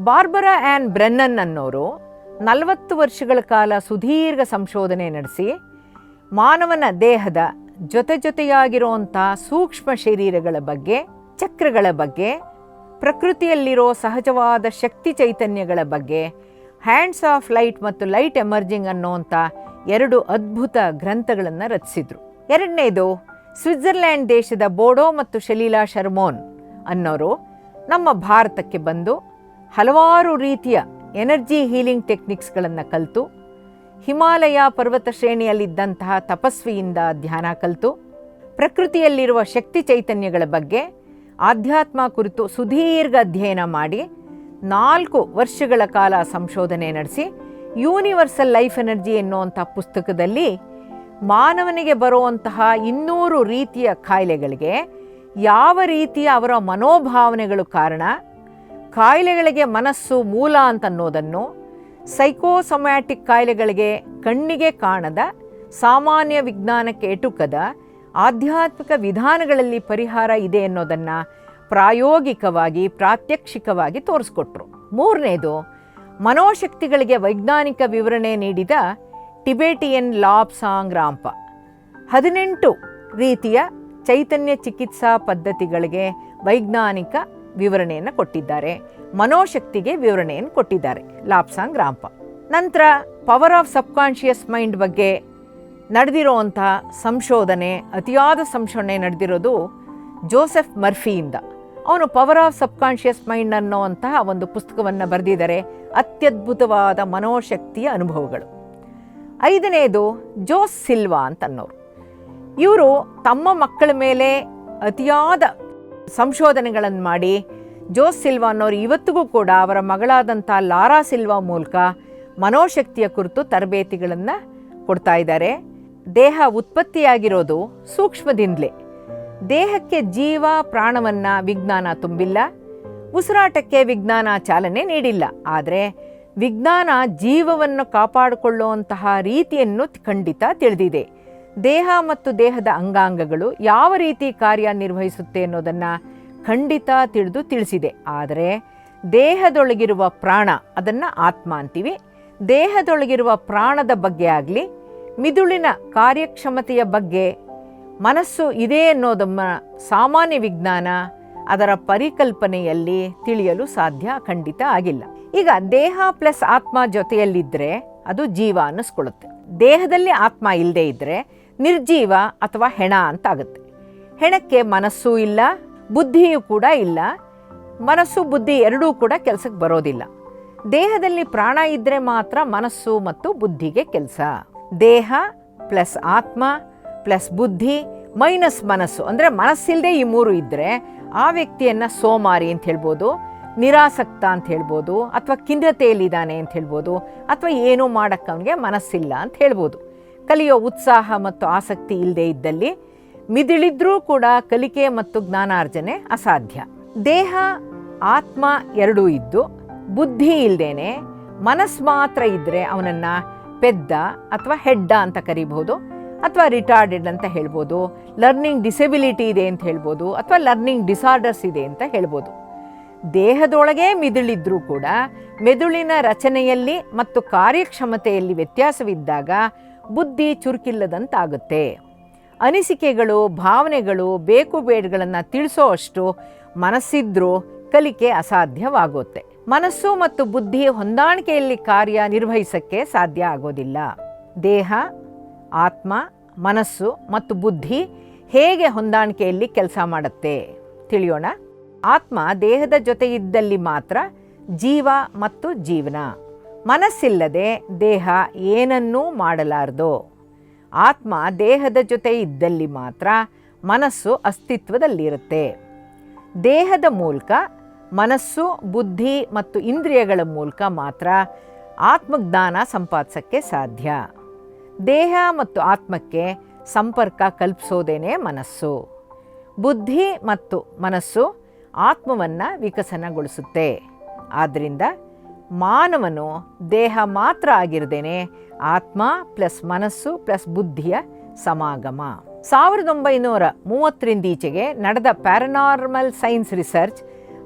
A: ಬಾರ್ಬರಾ ಆ್ಯನ್ ಬ್ರೆನ್ನನ್ ಅನ್ನೋರು ನಲವತ್ತು ವರ್ಷಗಳ ಕಾಲ ಸುದೀರ್ಘ ಸಂಶೋಧನೆ ನಡೆಸಿ ಮಾನವನ ದೇಹದ ಜೊತೆ ಜೊತೆಯಾಗಿರುವಂಥ ಸೂಕ್ಷ್ಮ ಶರೀರಗಳ ಬಗ್ಗೆ, ಚಕ್ರಗಳ ಬಗ್ಗೆ, ಪ್ರಕೃತಿಯಲ್ಲಿರೋ ಸಹಜವಾದ ಶಕ್ತಿ ಚೈತನ್ಯಗಳ ಬಗ್ಗೆ, ಹ್ಯಾಂಡ್ಸ್ ಆಫ್ ಲೈಟ್ ಮತ್ತು ಲೈಟ್ ಎಮರ್ಜಿಂಗ್ ಅನ್ನೋಂಥ ಎರಡು ಅದ್ಭುತ ಗ್ರಂಥಗಳನ್ನು ರಚಿಸಿದರು. ಎರಡನೇದು ಸ್ವಿಟ್ಜರ್ಲ್ಯಾಂಡ್ ದೇಶದ ಬೋಡೋ ಮತ್ತು ಶಲೀಲಾ ಶರ್ಮೋನ್ ಅನ್ನೋರು ನಮ್ಮ ಭಾರತಕ್ಕೆ ಬಂದು ಹಲವಾರು ರೀತಿಯ ಎನರ್ಜಿ ಹೀಲಿಂಗ್ ಟೆಕ್ನಿಕ್ಸ್ಗಳನ್ನು ಕಲಿತು, ಹಿಮಾಲಯ ಪರ್ವತ ಶ್ರೇಣಿಯಲ್ಲಿದ್ದಂತಹ ತಪಸ್ವಿಯಿಂದ ಧ್ಯಾನ ಕಲಿತು, ಪ್ರಕೃತಿಯಲ್ಲಿರುವ ಶಕ್ತಿ ಚೈತನ್ಯಗಳ ಬಗ್ಗೆ ಆಧ್ಯಾತ್ಮ ಕುರಿತು ಸುದೀರ್ಘ ಅಧ್ಯಯನ ಮಾಡಿ ನಾಲ್ಕು ವರ್ಷಗಳ ಕಾಲ ಸಂಶೋಧನೆ ನಡೆಸಿ ಯೂನಿವರ್ಸಲ್ ಲೈಫ್ ಎನರ್ಜಿ ಎನ್ನುವಂಥ ಪುಸ್ತಕದಲ್ಲಿ ಮಾನವನಿಗೆ ಬರುವಂತಹ ಇನ್ನೂರು ರೀತಿಯ ಕಾಯಿಲೆಗಳಿಗೆ ಯಾವ ರೀತಿಯ ಅವರ ಮನೋಭಾವನೆಗಳು ಕಾರಣ? ಕಾಯಿಲೆಗಳಿಗೆ ಮನಸ್ಸು ಮೂಲ ಅಂತನ್ನೋದನ್ನು ಸೈಕೋಸೊಮ್ಯಾಟಿಕ್ ಕಾಯಿಲೆಗಳಿಗೆ ಕಣ್ಣಿಗೆ ಕಾಣದ, ಸಾಮಾನ್ಯ ವಿಜ್ಞಾನಕ್ಕೆ ಎಟುಕದ, ಆಧ್ಯಾತ್ಮಿಕ ವಿಧಾನಗಳಲ್ಲಿ ಪರಿಹಾರ ಇದೆ ಅನ್ನೋದನ್ನು ಪ್ರಾಯೋಗಿಕವಾಗಿ, ಪ್ರಾತ್ಯಕ್ಷಿಕವಾಗಿ ತೋರಿಸ್ಕೊಟ್ರು. ಮೂರನೇದು, ಮನೋಶಕ್ತಿಗಳಿಗೆ ವೈಜ್ಞಾನಿಕ ವಿವರಣೆ ನೀಡಿದ ಟಿಬೆಟಿಯನ್ ಲಾಬ್ಸಾಂಗ್ ರಾಂಪ. ಹದಿನೆಂಟು ರೀತಿಯ ಚೈತನ್ಯ ಚಿಕಿತ್ಸಾ ಪದ್ಧತಿಗಳಿಗೆ ವೈಜ್ಞಾನಿಕ ವಿವರಣೆಯನ್ನು ಕೊಟ್ಟಿದ್ದಾರೆ. ಮನೋಶಕ್ತಿಗೆ ವಿವರಣೆಯನ್ನು ಕೊಟ್ಟಿದ್ದಾರೆ. ಲಾಪ್ಸಾಂಗ್ ರಾಂಪ. ನಂತರ ಪವರ್ ಆಫ್ ಸಬ್ಕಾನ್ಷಿಯಸ್ ಮೈಂಡ್ ಬಗ್ಗೆ ನಡೆದಿರುವಂಥ ಸಂಶೋಧನೆ, ಅತಿಯಾದ ಸಂಶೋಧನೆ ನಡೆದಿರೋದು ಜೋಸೆಫ್ ಮರ್ಫಿಯಿಂದ. ಅವನು ಪವರ್ ಆಫ್ ಸಬ್ಕಾನ್ಷಿಯಸ್ ಮೈಂಡ್ ಅನ್ನೋವಂತಹ ಒಂದು ಪುಸ್ತಕವನ್ನು ಬರೆದಿದ್ದಾರೆ. ಅತ್ಯದ್ಭುತವಾದ ಮನೋಶಕ್ತಿಯ ಅನುಭವಗಳು. ಐದನೇದು ಜೋಸ್ ಸಿಲ್ವಾ ಅಂತನ್ನೋರು. ಇವರು ತಮ್ಮ ಮಕ್ಕಳ ಮೇಲೆ ಅತಿಯಾದ ಸಂಶೋಧನೆಗಳನ್ನು ಮಾಡಿ ಜೋಸ್ ಸಿಲ್ವಾ ಅನ್ನೋರು ಇವತ್ತಿಗೂ ಕೂಡ ಅವರ ಮಗಳಾದಂಥ ಲಾರಾ ಸಿಲ್ವಾ ಮೂಲಕ ಮನೋಶಕ್ತಿಯ ಕುರಿತು ತರಬೇತಿಗಳನ್ನು ಕೊಡ್ತಾ ಇದ್ದಾರೆ. ದೇಹ ಉತ್ಪತ್ತಿಯಾಗಿರೋದು ಸೂಕ್ಷ್ಮದಿಂದಲೇ. ದೇಹಕ್ಕೆ ಜೀವ, ಪ್ರಾಣವನ್ನು ವಿಜ್ಞಾನ ತುಂಬಿಲ್ಲ. ಉಸಿರಾಟಕ್ಕೆ ವಿಜ್ಞಾನ ಚಾಲನೆ ನೀಡಿಲ್ಲ. ಆದರೆ ವಿಜ್ಞಾನ ಜೀವವನ್ನು ಕಾಪಾಡಿಕೊಳ್ಳುವಂತಹ ರೀತಿಯನ್ನು ಖಂಡಿತ ತಿಳಿದಿದೆ. ದೇಹ ಮತ್ತು ದೇಹದ ಅಂಗಾಂಗಗಳು ಯಾವ ರೀತಿ ಕಾರ್ಯನಿರ್ವಹಿಸುತ್ತೆ ಅನ್ನೋದನ್ನು ಖಂಡಿತ ತಿಳಿದು ತಿಳಿಸಿದೆ. ಆದರೆ ದೇಹದೊಳಗಿರುವ ಪ್ರಾಣ, ಅದನ್ನು ಆತ್ಮ ಅಂತೀವಿ. ದೇಹದೊಳಗಿರುವ ಪ್ರಾಣದ ಬಗ್ಗೆ ಆಗಲಿ, ಮಿದುಳಿನ ಕಾರ್ಯಕ್ಷಮತೆಯ ಬಗ್ಗೆ ಮನಸ್ಸು ಇದೆ ಅನ್ನೋದಮ್ಮ ಸಾಮಾನ್ಯ ವಿಜ್ಞಾನ ಅದರ ಪರಿಕಲ್ಪನೆಯಲ್ಲಿ ತಿಳಿಯಲು ಸಾಧ್ಯ ಖಂಡಿತ ಆಗಿಲ್ಲ. ಈಗ ದೇಹ ಪ್ಲಸ್ ಆತ್ಮ ಜೊತೆಯಲ್ಲಿದ್ದರೆ ಅದು ಜೀವ ಅನ್ನಿಸ್ಕೊಳ್ಳುತ್ತೆ. ದೇಹದಲ್ಲಿ ಆತ್ಮ ಇಲ್ಲದೇ ಇದ್ದರೆ ನಿರ್ಜೀವ ಅಥವಾ ಹೆಣ ಅಂತ ಆಗುತ್ತೆ ಹೆಣಕ್ಕೆ ಮನಸ್ಸು ಇಲ್ಲ, ಬುದ್ಧಿಯೂ ಕೂಡ ಇಲ್ಲ. ಮನಸ್ಸು, ಬುದ್ಧಿ ಎರಡೂ ಕೂಡ ಕೆಲಸಕ್ಕೆ ಬರೋದಿಲ್ಲ. ದೇಹದಲ್ಲಿ ಪ್ರಾಣ ಇದ್ದರೆ ಮಾತ್ರ ಮನಸ್ಸು ಮತ್ತು ಬುದ್ಧಿಗೆ ಕೆಲಸ. ದೇಹ ಪ್ಲಸ್ ಆತ್ಮ ಪ್ಲಸ್ ಬುದ್ಧಿ ಮೈನಸ್ ಮನಸ್ಸು. ಅಂದರೆ ಮನಸ್ಸಿಲ್ಲದೆ ಈ ಮೂರು ಇದ್ದರೆ ಆ ವ್ಯಕ್ತಿಯನ್ನು ಸೋಮಾರಿ ಅಂತ ಹೇಳ್ಬೋದು, ನಿರಾಸಕ್ತ ಅಂತ ಹೇಳ್ಬೋದು, ಅಥವಾ ಖಿನ್ನತೆಯಲ್ಲಿದ್ದಾನೆ ಅಂತ ಹೇಳ್ಬೋದು, ಅಥವಾ ಏನೂ ಮಾಡೋಕ್ಕವನಿಗೆ ಮನಸ್ಸಿಲ್ಲ ಅಂತ ಹೇಳ್ಬೋದು. ಕಲಿಯೋ ಉತ್ಸಾಹ ಮತ್ತು ಆಸಕ್ತಿ ಇಲ್ಲದೇ ಇದ್ದಲ್ಲಿ ಮಿದಿಳಿದ್ರೂ ಕೂಡ ಕಲಿಕೆ ಮತ್ತು ಜ್ಞಾನಾರ್ಜನೆ ಅಸಾಧ್ಯ. ದೇಹ, ಆತ್ಮ ಎರಡೂ ಇದ್ದು ಬುದ್ಧಿ ಇಲ್ಲದೇನೆ ಮನಸ್ಸು ಮಾತ್ರ ಇದ್ದರೆ ಅವನನ್ನು ಪೆದ್ದ ಅಥವಾ ಹೆಡ್ಡ ಅಂತ ಕರಿಬಹುದು ಅಥವಾ ರಿಟಾರ್ಡೆಡ್ ಅಂತ ಹೇಳ್ಬೋದು, ಲರ್ನಿಂಗ್ ಡಿಸೆಬಿಲಿಟಿ ಇದೆ ಅಂತ ಹೇಳ್ಬೋದು ಅಥವಾ ಲರ್ನಿಂಗ್ ಡಿಸಾರ್ಡರ್ಸ್ ಇದೆ ಅಂತ ಹೇಳ್ಬೋದು. ದೇಹದೊಳಗೆ ಮಿದುಳಿದ್ರೂ ಕೂಡ ಮೆದುಳಿನ ರಚನೆಯಲ್ಲಿ ಮತ್ತು ಕಾರ್ಯಕ್ಷಮತೆಯಲ್ಲಿ ವ್ಯತ್ಯಾಸವಿದ್ದಾಗ ಬುದ್ಧಿ ಚುರುಕಿಲ್ಲದಂತಾಗುತ್ತೆ. ಅನಿಸಿಕೆಗಳು, ಭಾವನೆಗಳು, ಬೇಕು ಬೇಡ್ಗಳನ್ನು ತಿಳಿಸೋ ಅಷ್ಟು ಮನಸ್ಸಿದ್ರೂ ಕಲಿಕೆ ಅಸಾಧ್ಯವಾಗುತ್ತೆ. ಮನಸ್ಸು ಮತ್ತು ಬುದ್ಧಿ ಹೊಂದಾಣಿಕೆಯಲ್ಲಿ ಕಾರ್ಯ ನಿರ್ವಹಿಸಕ್ಕೆ ಸಾಧ್ಯ ಆಗೋದಿಲ್ಲ. ದೇಹ, ಆತ್ಮ, ಮನಸ್ಸು ಮತ್ತು ಬುದ್ಧಿ ಹೇಗೆ ಹೊಂದಾಣಿಕೆಯಲ್ಲಿ ಕೆಲಸ ಮಾಡುತ್ತೆ ತಿಳಿಯೋಣ. ಆತ್ಮ ದೇಹದ ಜೊತೆ ಇದ್ದಲ್ಲಿ ಮಾತ್ರ ಜೀವ ಮತ್ತು ಜೀವನ. ಮನಸ್ಸಿಲ್ಲದೆ ದೇಹ ಏನನ್ನೂ ಮಾಡಲಾರದು. ಆತ್ಮ ದೇಹದ ಜೊತೆ ಇದ್ದಲ್ಲಿ ಮಾತ್ರ ಮನಸ್ಸು ಅಸ್ತಿತ್ವದಲ್ಲಿರುತ್ತೆ. ದೇಹದ ಮೂಲಕ ಮನಸ್ಸು, ಬುದ್ಧಿ ಮತ್ತು ಇಂದ್ರಿಯಗಳ ಮೂಲಕ ಮಾತ್ರ ಆತ್ಮಜ್ಞಾನ ಸಂಪಾದಿಸೋಕ್ಕೆ ಸಾಧ್ಯ. ದೇಹ ಮತ್ತು ಆತ್ಮಕ್ಕೆ ಸಂಪರ್ಕ ಕಲ್ಪಿಸೋದೇನೆ ಮನಸ್ಸು. ಬುದ್ಧಿ ಮತ್ತು ಮನಸ್ಸು ಆತ್ಮವನ್ನು ವಿಕಸನಗೊಳಿಸುತ್ತೆ. ಆದ್ದರಿಂದ ಮಾನವನು ದೇಹ ಮಾತ್ರ ಆಗಿರದೇನೆ, ಆತ್ಮ ಪ್ಲಸ್ ಮನಸ್ಸು ಪ್ಲಸ್ ಬುದ್ಧಿಯ ಸಮಾಗಮ. ಸಾವಿರದ ಒಂಬೈನೂರ ಮೂವತ್ತರಿಂದೀಚೆಗೆ ನಡೆದ ಪ್ಯಾರನಾರ್ಮಲ್ ಸೈನ್ಸ್ ರಿಸರ್ಚ್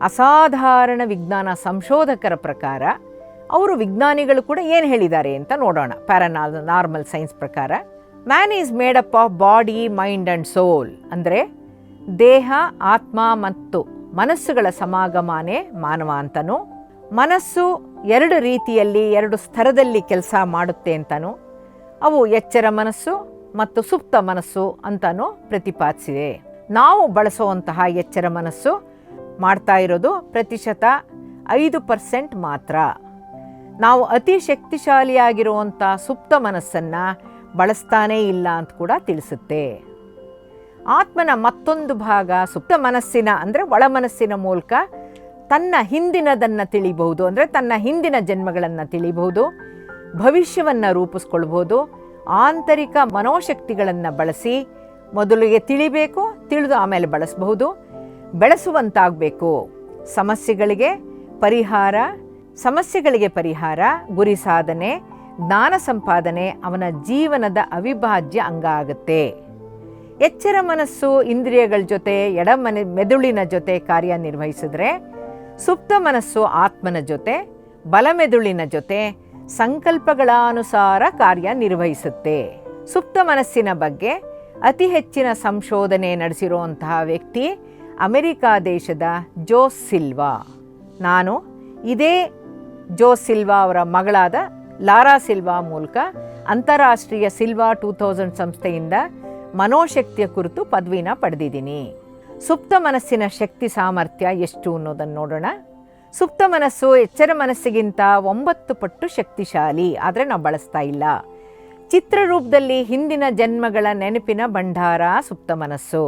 A: ಅಸಾಧಾರಣ ವಿಜ್ಞಾನ ಸಂಶೋಧಕರ ಪ್ರಕಾರ, ಅವರು ವಿಜ್ಞಾನಿಗಳು ಕೂಡ ಏನು ಹೇಳಿದ್ದಾರೆ ಅಂತ ನೋಡೋಣ. ಪ್ಯಾರನಾಲ್ ನಾರ್ಮಲ್ ಸೈನ್ಸ್ ಪ್ರಕಾರ man is made up of body mind and soul ಅಂದರೆ, ದೇಹ, ಆತ್ಮ ಮತ್ತು ಮನಸ್ಸುಗಳ ಸಮಾಗಮನೇ ಮಾನವ ಅಂತನೂ, ಮನಸ್ಸು ಎರಡು ರೀತಿಯಲ್ಲಿ ಎರಡು ಸ್ತರದಲ್ಲಿ ಕೆಲಸ ಮಾಡುತ್ತೆ ಅಂತಾನು. ಅವು ಎಚ್ಚರ ಮನಸ್ಸು ಮತ್ತು ಸುಪ್ತ ಮನಸ್ಸು ಅಂತಾನು ಪ್ರತಿಪಾದಿಸಿದೆ. ನಾವು ಬಳಸುವಂತಹ ಎಚ್ಚರ ಮನಸ್ಸು ಮಾಡ್ತಾ ಇರೋದು ಪ್ರತಿಶತ ಐದು ಪರ್ಸೆಂಟ್ ಮಾತ್ರ. ನಾವು ಅತಿ ಶಕ್ತಿಶಾಲಿಯಾಗಿರುವಂಥ ಸುಪ್ತ ಮನಸ್ಸನ್ನು ಬಳಸ್ತಾನೇ ಇಲ್ಲ ಅಂತ ಕೂಡ ತಿಳಿಸುತ್ತೆ. ಆತ್ಮನ ಮತ್ತೊಂದು ಭಾಗ ಸುಪ್ತ ಮನಸ್ಸಿನ ಅಂದರೆ ಒಳ ಮನಸ್ಸಿನ ಮೂಲಕ ತನ್ನ ಹಿಂದಿನದನ್ನು ತಿಳಿಬಹುದು, ಅಂದರೆ ತನ್ನ ಹಿಂದಿನ ಜನ್ಮಗಳನ್ನು ತಿಳಿಬಹುದು, ಭವಿಷ್ಯವನ್ನು ರೂಪಿಸ್ಕೊಳ್ಬೋದು ಆಂತರಿಕ ಮನೋಶಕ್ತಿಗಳನ್ನು ಬಳಸಿ ಮೊದಲಿಗೆ ತಿಳಿಬೇಕು, ತಿಳಿದು ಆಮೇಲೆ ಬಳಸಬಹುದು. ಬೆಳೆಸುವಂತಾಗಬೇಕು. ಸಮಸ್ಯೆಗಳಿಗೆ ಪರಿಹಾರ ಸಮಸ್ಯೆಗಳಿಗೆ ಪರಿಹಾರ, ಗುರಿ ಸಾಧನೆ, ಜ್ಞಾನ ಸಂಪಾದನೆ ಅವನ ಜೀವನದ ಅವಿಭಾಜ್ಯ ಅಂಗ ಆಗುತ್ತೆ. ಎಚ್ಚರ ಮನಸ್ಸು ಇಂದ್ರಿಯಗಳ ಜೊತೆ ಎಡಮನೆ ಮೆದುಳಿನ ಜೊತೆ ಕಾರ್ಯನಿರ್ವಹಿಸಿದ್ರೆ ಸುಪ್ತ ಮನಸ್ಸು ಆತ್ಮನ ಜೊತೆ, ಬಲಮೆದುಳಿನ ಜೊತೆ ಸಂಕಲ್ಪಗಳ ಅನುಸಾರ ಕಾರ್ಯನಿರ್ವಹಿಸುತ್ತೆ ಸುಪ್ತ ಮನಸ್ಸಿನ ಬಗ್ಗೆ ಅತಿ ಹೆಚ್ಚಿನ ಸಂಶೋಧನೆ ನಡೆಸಿರುವಂತಹ ವ್ಯಕ್ತಿ ಅಮೆರಿಕಾ ದೇಶದ ಜೋಸ್ ಸಿಲ್ವಾ. ನಾನು ಇದೇ ಜೋಸ್ ಸಿಲ್ವಾ ಅವರ ಮಗಳಾದ ಲಾರಾ ಸಿಲ್ವಾ ಮೂಲಕ ಅಂತಾರಾಷ್ಟ್ರೀಯ ಸಿಲ್ವಾ ಟೂ ತೌಸಂಡ್ ಸಂಸ್ಥೆಯಿಂದ ಮನೋಶಕ್ತಿಯ ಕುರಿತು ಪದವಿನ ಪಡೆದಿದ್ದೀನಿ. ಸುಪ್ತ ಮನಸ್ಸಿನ ಶಕ್ತಿ ಸಾಮರ್ಥ್ಯ ಎಷ್ಟು ಅನ್ನೋದನ್ನು ನೋಡೋಣ. ಸುಪ್ತ ಮನಸ್ಸು ಎಚ್ಚರ ಮನಸ್ಸಿಗಿಂತ ಒಂಬತ್ತು ಪಟ್ಟು ಶಕ್ತಿಶಾಲಿ, ಆದರೆ ನಾವು ಬಳಸ್ತಾ ಇಲ್ಲ. ಚಿತ್ರರೂಪದಲ್ಲಿ ಹಿಂದಿನ ಜನ್ಮಗಳ ನೆನಪಿನ ಭಂಡಾರ ಸುಪ್ತ ಮನಸ್ಸು.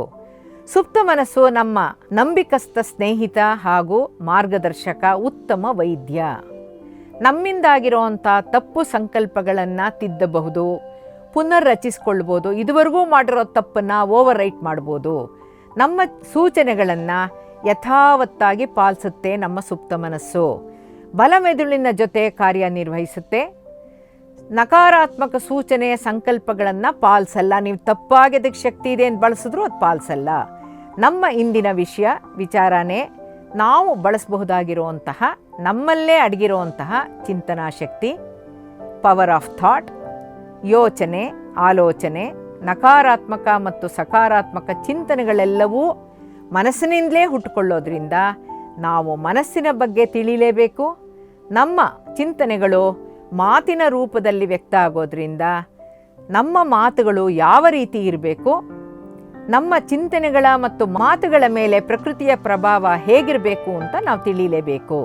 A: ಸುಪ್ತ ಮನಸ್ಸು ನಮ್ಮ ನಂಬಿಕಸ್ಥ ಸ್ನೇಹಿತ ಹಾಗೂ ಮಾರ್ಗದರ್ಶಕ ಉತ್ತಮ ವೈದ್ಯ. ನಮ್ಮಿಂದಾಗಿರುವಂಥ ತಪ್ಪು ಸಂಕಲ್ಪಗಳನ್ನು ತಿದ್ದಬಹುದು ಪುನರ್ ರಚಿಸ್ಕೊಳ್ಬೋದು ಇದುವರೆಗೂ ಮಾಡಿರೋ ತಪ್ಪನ್ನು ಓವರ್ ರೈಟ್ ಮಾಡ್ಬೋದು. ನಮ್ಮ ಸೂಚನೆಗಳನ್ನು ಯಥಾವತ್ತಾಗಿ ಪಾಲಿಸುತ್ತೆ ನಮ್ಮ ಸುಪ್ತ ಮನಸ್ಸು. ಬಲ ಮೆದುಳಿನ ಜೊತೆ ಕಾರ್ಯನಿರ್ವಹಿಸುತ್ತೆ ನಕಾರಾತ್ಮಕ ಸೂಚನೆ ಸಂಕಲ್ಪಗಳನ್ನು ಪಾಲಿಸಲ್ಲ. ನೀವು ತಪ್ಪಾಗಿ ಅದಕ್ಕೆ ಶಕ್ತಿ ಇದೆ ಅಂತ ಬಳಸಿದ್ರು ಅದು ಪಾಲಿಸಲ್ಲ. ನಮ್ಮ ಇಂದಿನ ವಿಷಯ, ವಿಚಾರನೇ ನಾವು ಬಳಸಬಹುದಾಗಿರುವಂತಹ, ನಮ್ಮಲ್ಲೇ ಅಡಗಿರುವಂತಹ ಚಿಂತನಾ ಶಕ್ತಿ ಪವರ್ ಆಫ್ ಥಾಟ್ ಯೋಚನೆ, ಆಲೋಚನೆ ನಕಾರಾತ್ಮಕ ಮತ್ತು ಸಕಾರಾತ್ಮಕ ಚಿಂತನೆಗಳೆಲ್ಲವೂ ಮನಸ್ಸಿನಿಂದಲೇ ಹುಟ್ಟುಕೊಳ್ಳೋದ್ರಿಂದ ನಾವು ಮನಸ್ಸಿನ ಬಗ್ಗೆ ತಿಳಿಲೇಬೇಕು. ನಮ್ಮ ಚಿಂತನೆಗಳು ಮಾತಿನ ರೂಪದಲ್ಲಿ ವ್ಯಕ್ತ ಆಗೋದ್ರಿಂದ ನಮ್ಮ ಮಾತುಗಳು ಯಾವ ರೀತಿ ಇರಬೇಕು, ನಮ್ಮ ಚಿಂತನೆಗಳ ಮತ್ತು ಮಾತುಗಳ ಮೇಲೆ ಪ್ರಕೃತಿಯ ಪ್ರಭಾವ ಹೇಗಿರಬೇಕು ಅಂತ ನಾವು ತಿಳಿಲೇಬೇಕು.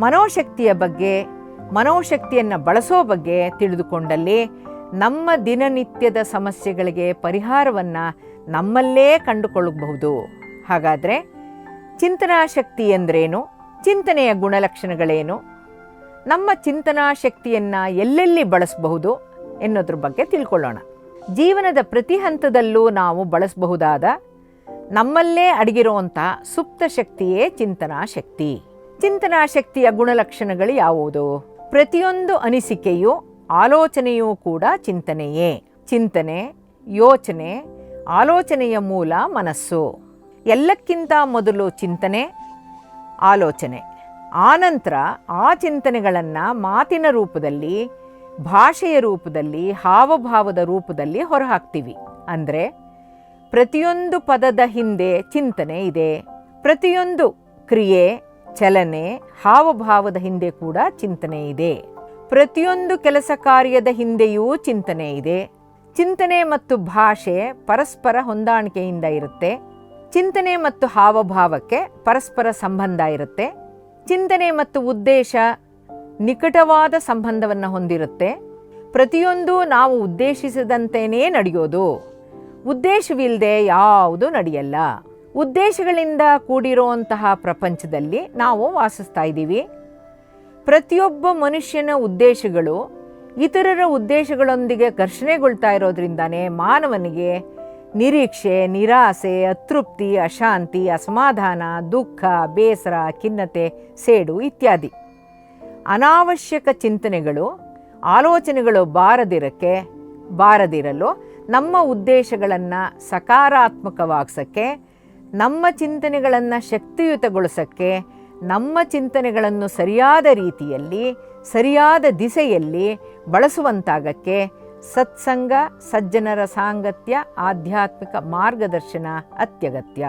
A: ಮನೋಶಕ್ತಿಯ ಬಗ್ಗೆ, ಮನೋಶಕ್ತಿಯನ್ನು ಬಳಸೋ ಬಗ್ಗೆ ತಿಳಿದುಕೊಂಡಲ್ಲಿ ನಮ್ಮ ದಿನನಿತ್ಯದ ಸಮಸ್ಯೆಗಳಿಗೆ ಪರಿಹಾರವನ್ನು ನಮ್ಮಲ್ಲೇ ಕಂಡುಕೊಳ್ಳಬಹುದು. ಹಾಗಾದರೆ ಚಿಂತನಾ ಶಕ್ತಿ ಎಂದರೇನು? ಚಿಂತನೆಯ ಗುಣಲಕ್ಷಣಗಳೇನು? ನಮ್ಮ ಚಿಂತನಾ ಶಕ್ತಿಯನ್ನು ಎಲ್ಲೆಲ್ಲಿ ಬಳಸಬಹುದು ಎನ್ನೋದ್ರ ಬಗ್ಗೆ ತಿಳ್ಕೊಳ್ಳೋಣ. ಜೀವನದ ಪ್ರತಿ ಹಂತದಲ್ಲೂ ನಾವು ಬಳಸಬಹುದಾದ ನಮ್ಮಲ್ಲೇ ಅಡಗಿರುವಂಥ ಸುಪ್ತ ಶಕ್ತಿಯೇ ಚಿಂತನಾ ಶಕ್ತಿ. ಚಿಂತನಾ ಶಕ್ತಿಯ ಗುಣಲಕ್ಷಣಗಳು ಯಾವುದು? ಪ್ರತಿಯೊಂದು ಅನಿಸಿಕೆಯು ಆಲೋಚನೆಯೂ ಕೂಡ ಚಿಂತನೆಯೇ. ಚಿಂತನೆ, ಯೋಚನೆ, ಆಲೋಚನೆಯ ಮೂಲ ಮನಸ್ಸು. ಎಲ್ಲಕ್ಕಿಂತ ಮೊದಲು ಚಿಂತನೆ, ಆಲೋಚನೆ. ಆನಂತರ ಆ ಚಿಂತನೆಗಳನ್ನು ಮಾತಿನ ರೂಪದಲ್ಲಿ, ಭಾಷೆಯ ರೂಪದಲ್ಲಿ, ಹಾವಭಾವದ ರೂಪದಲ್ಲಿ ಹೊರಹಾಕ್ತೀವಿ. ಅಂದರೆ ಪ್ರತಿಯೊಂದು ಪದದ ಹಿಂದೆ ಚಿಂತನೆ ಇದೆ. ಪ್ರತಿಯೊಂದು ಕ್ರಿಯೆ, ಚಲನೆ, ಹಾವಭಾವದ ಹಿಂದೆ ಕೂಡ ಚಿಂತನೆ ಇದೆ. ಪ್ರತಿಯೊಂದು ಕೆಲಸ ಕಾರ್ಯದ ಹಿಂದೆಯೂ ಚಿಂತನೆ ಇದೆ. ಚಿಂತನೆ ಮತ್ತು ಭಾಷೆ ಪರಸ್ಪರ ಹೊಂದಾಣಿಕೆಯಿಂದ ಇರುತ್ತೆ. ಚಿಂತನೆ ಮತ್ತು ಹಾವಭಾವಕ್ಕೆ ಪರಸ್ಪರ ಸಂಬಂಧ ಇರುತ್ತೆ. ಚಿಂತನೆ ಮತ್ತು ಉದ್ದೇಶ ನಿಕಟವಾದ ಸಂಬಂಧವನ್ನು ಹೊಂದಿರುತ್ತೆ. ಪ್ರತಿಯೊಂದು ನಾವು ಉದ್ದೇಶಿಸಿದಂತೆಯೇ ನಡೆಯೋದು. ಉದ್ದೇಶವಿಲ್ಲದೆ ಯಾವುದು ನಡೆಯಲ್ಲ. ಉದ್ದೇಶಗಳಿಂದ ಕೂಡಿರುವಂತಹ ಪ್ರಪಂಚದಲ್ಲಿ ನಾವು ವಾಸಿಸ್ತಾ ಇದ್ದೀವಿ. ಪ್ರತಿಯೊಬ್ಬ ಮನುಷ್ಯನ ಉದ್ದೇಶಗಳು ಇತರರ ಉದ್ದೇಶಗಳೊಂದಿಗೆ ಘರ್ಷಣೆಗೊಳ್ತಾ ಇರೋದ್ರಿಂದನೇ ಮಾನವನಿಗೆ ನಿರೀಕ್ಷೆ, ನಿರಾಸೆ, ಅತೃಪ್ತಿ, ಅಶಾಂತಿ, ಅಸಮಾಧಾನ, ದುಃಖ, ಬೇಸರ, ಖಿನ್ನತೆ, ಸೇಡು ಇತ್ಯಾದಿ. ಅನಾವಶ್ಯಕ ಚಿಂತನೆಗಳು, ಆಲೋಚನೆಗಳು ಬಾರದಿರಕ್ಕೆ, ಬಾರದಿರಲು ನಮ್ಮ ಉದ್ದೇಶಗಳನ್ನು ಸಕಾರಾತ್ಮಕವಾಗಿಸೋಕ್ಕೆ, ನಮ್ಮ ಚಿಂತನೆಗಳನ್ನು ಶಕ್ತಿಯುತಗೊಳಿಸೋಕ್ಕೆ ನಮ್ಮ ಚಿಂತನೆಗಳನ್ನು ಸರಿಯಾದ ರೀತಿಯಲ್ಲಿ ಸರಿಯಾದ ದಿಸೆಯಲ್ಲಿ ಬಳಸುವಂತಾಗಕ್ಕೆ ಸತ್ಸಂಗ ಸಜ್ಜನರ ಸಾಂಗತ್ಯ ಆಧ್ಯಾತ್ಮಿಕ ಮಾರ್ಗದರ್ಶನ ಅತ್ಯಗತ್ಯ.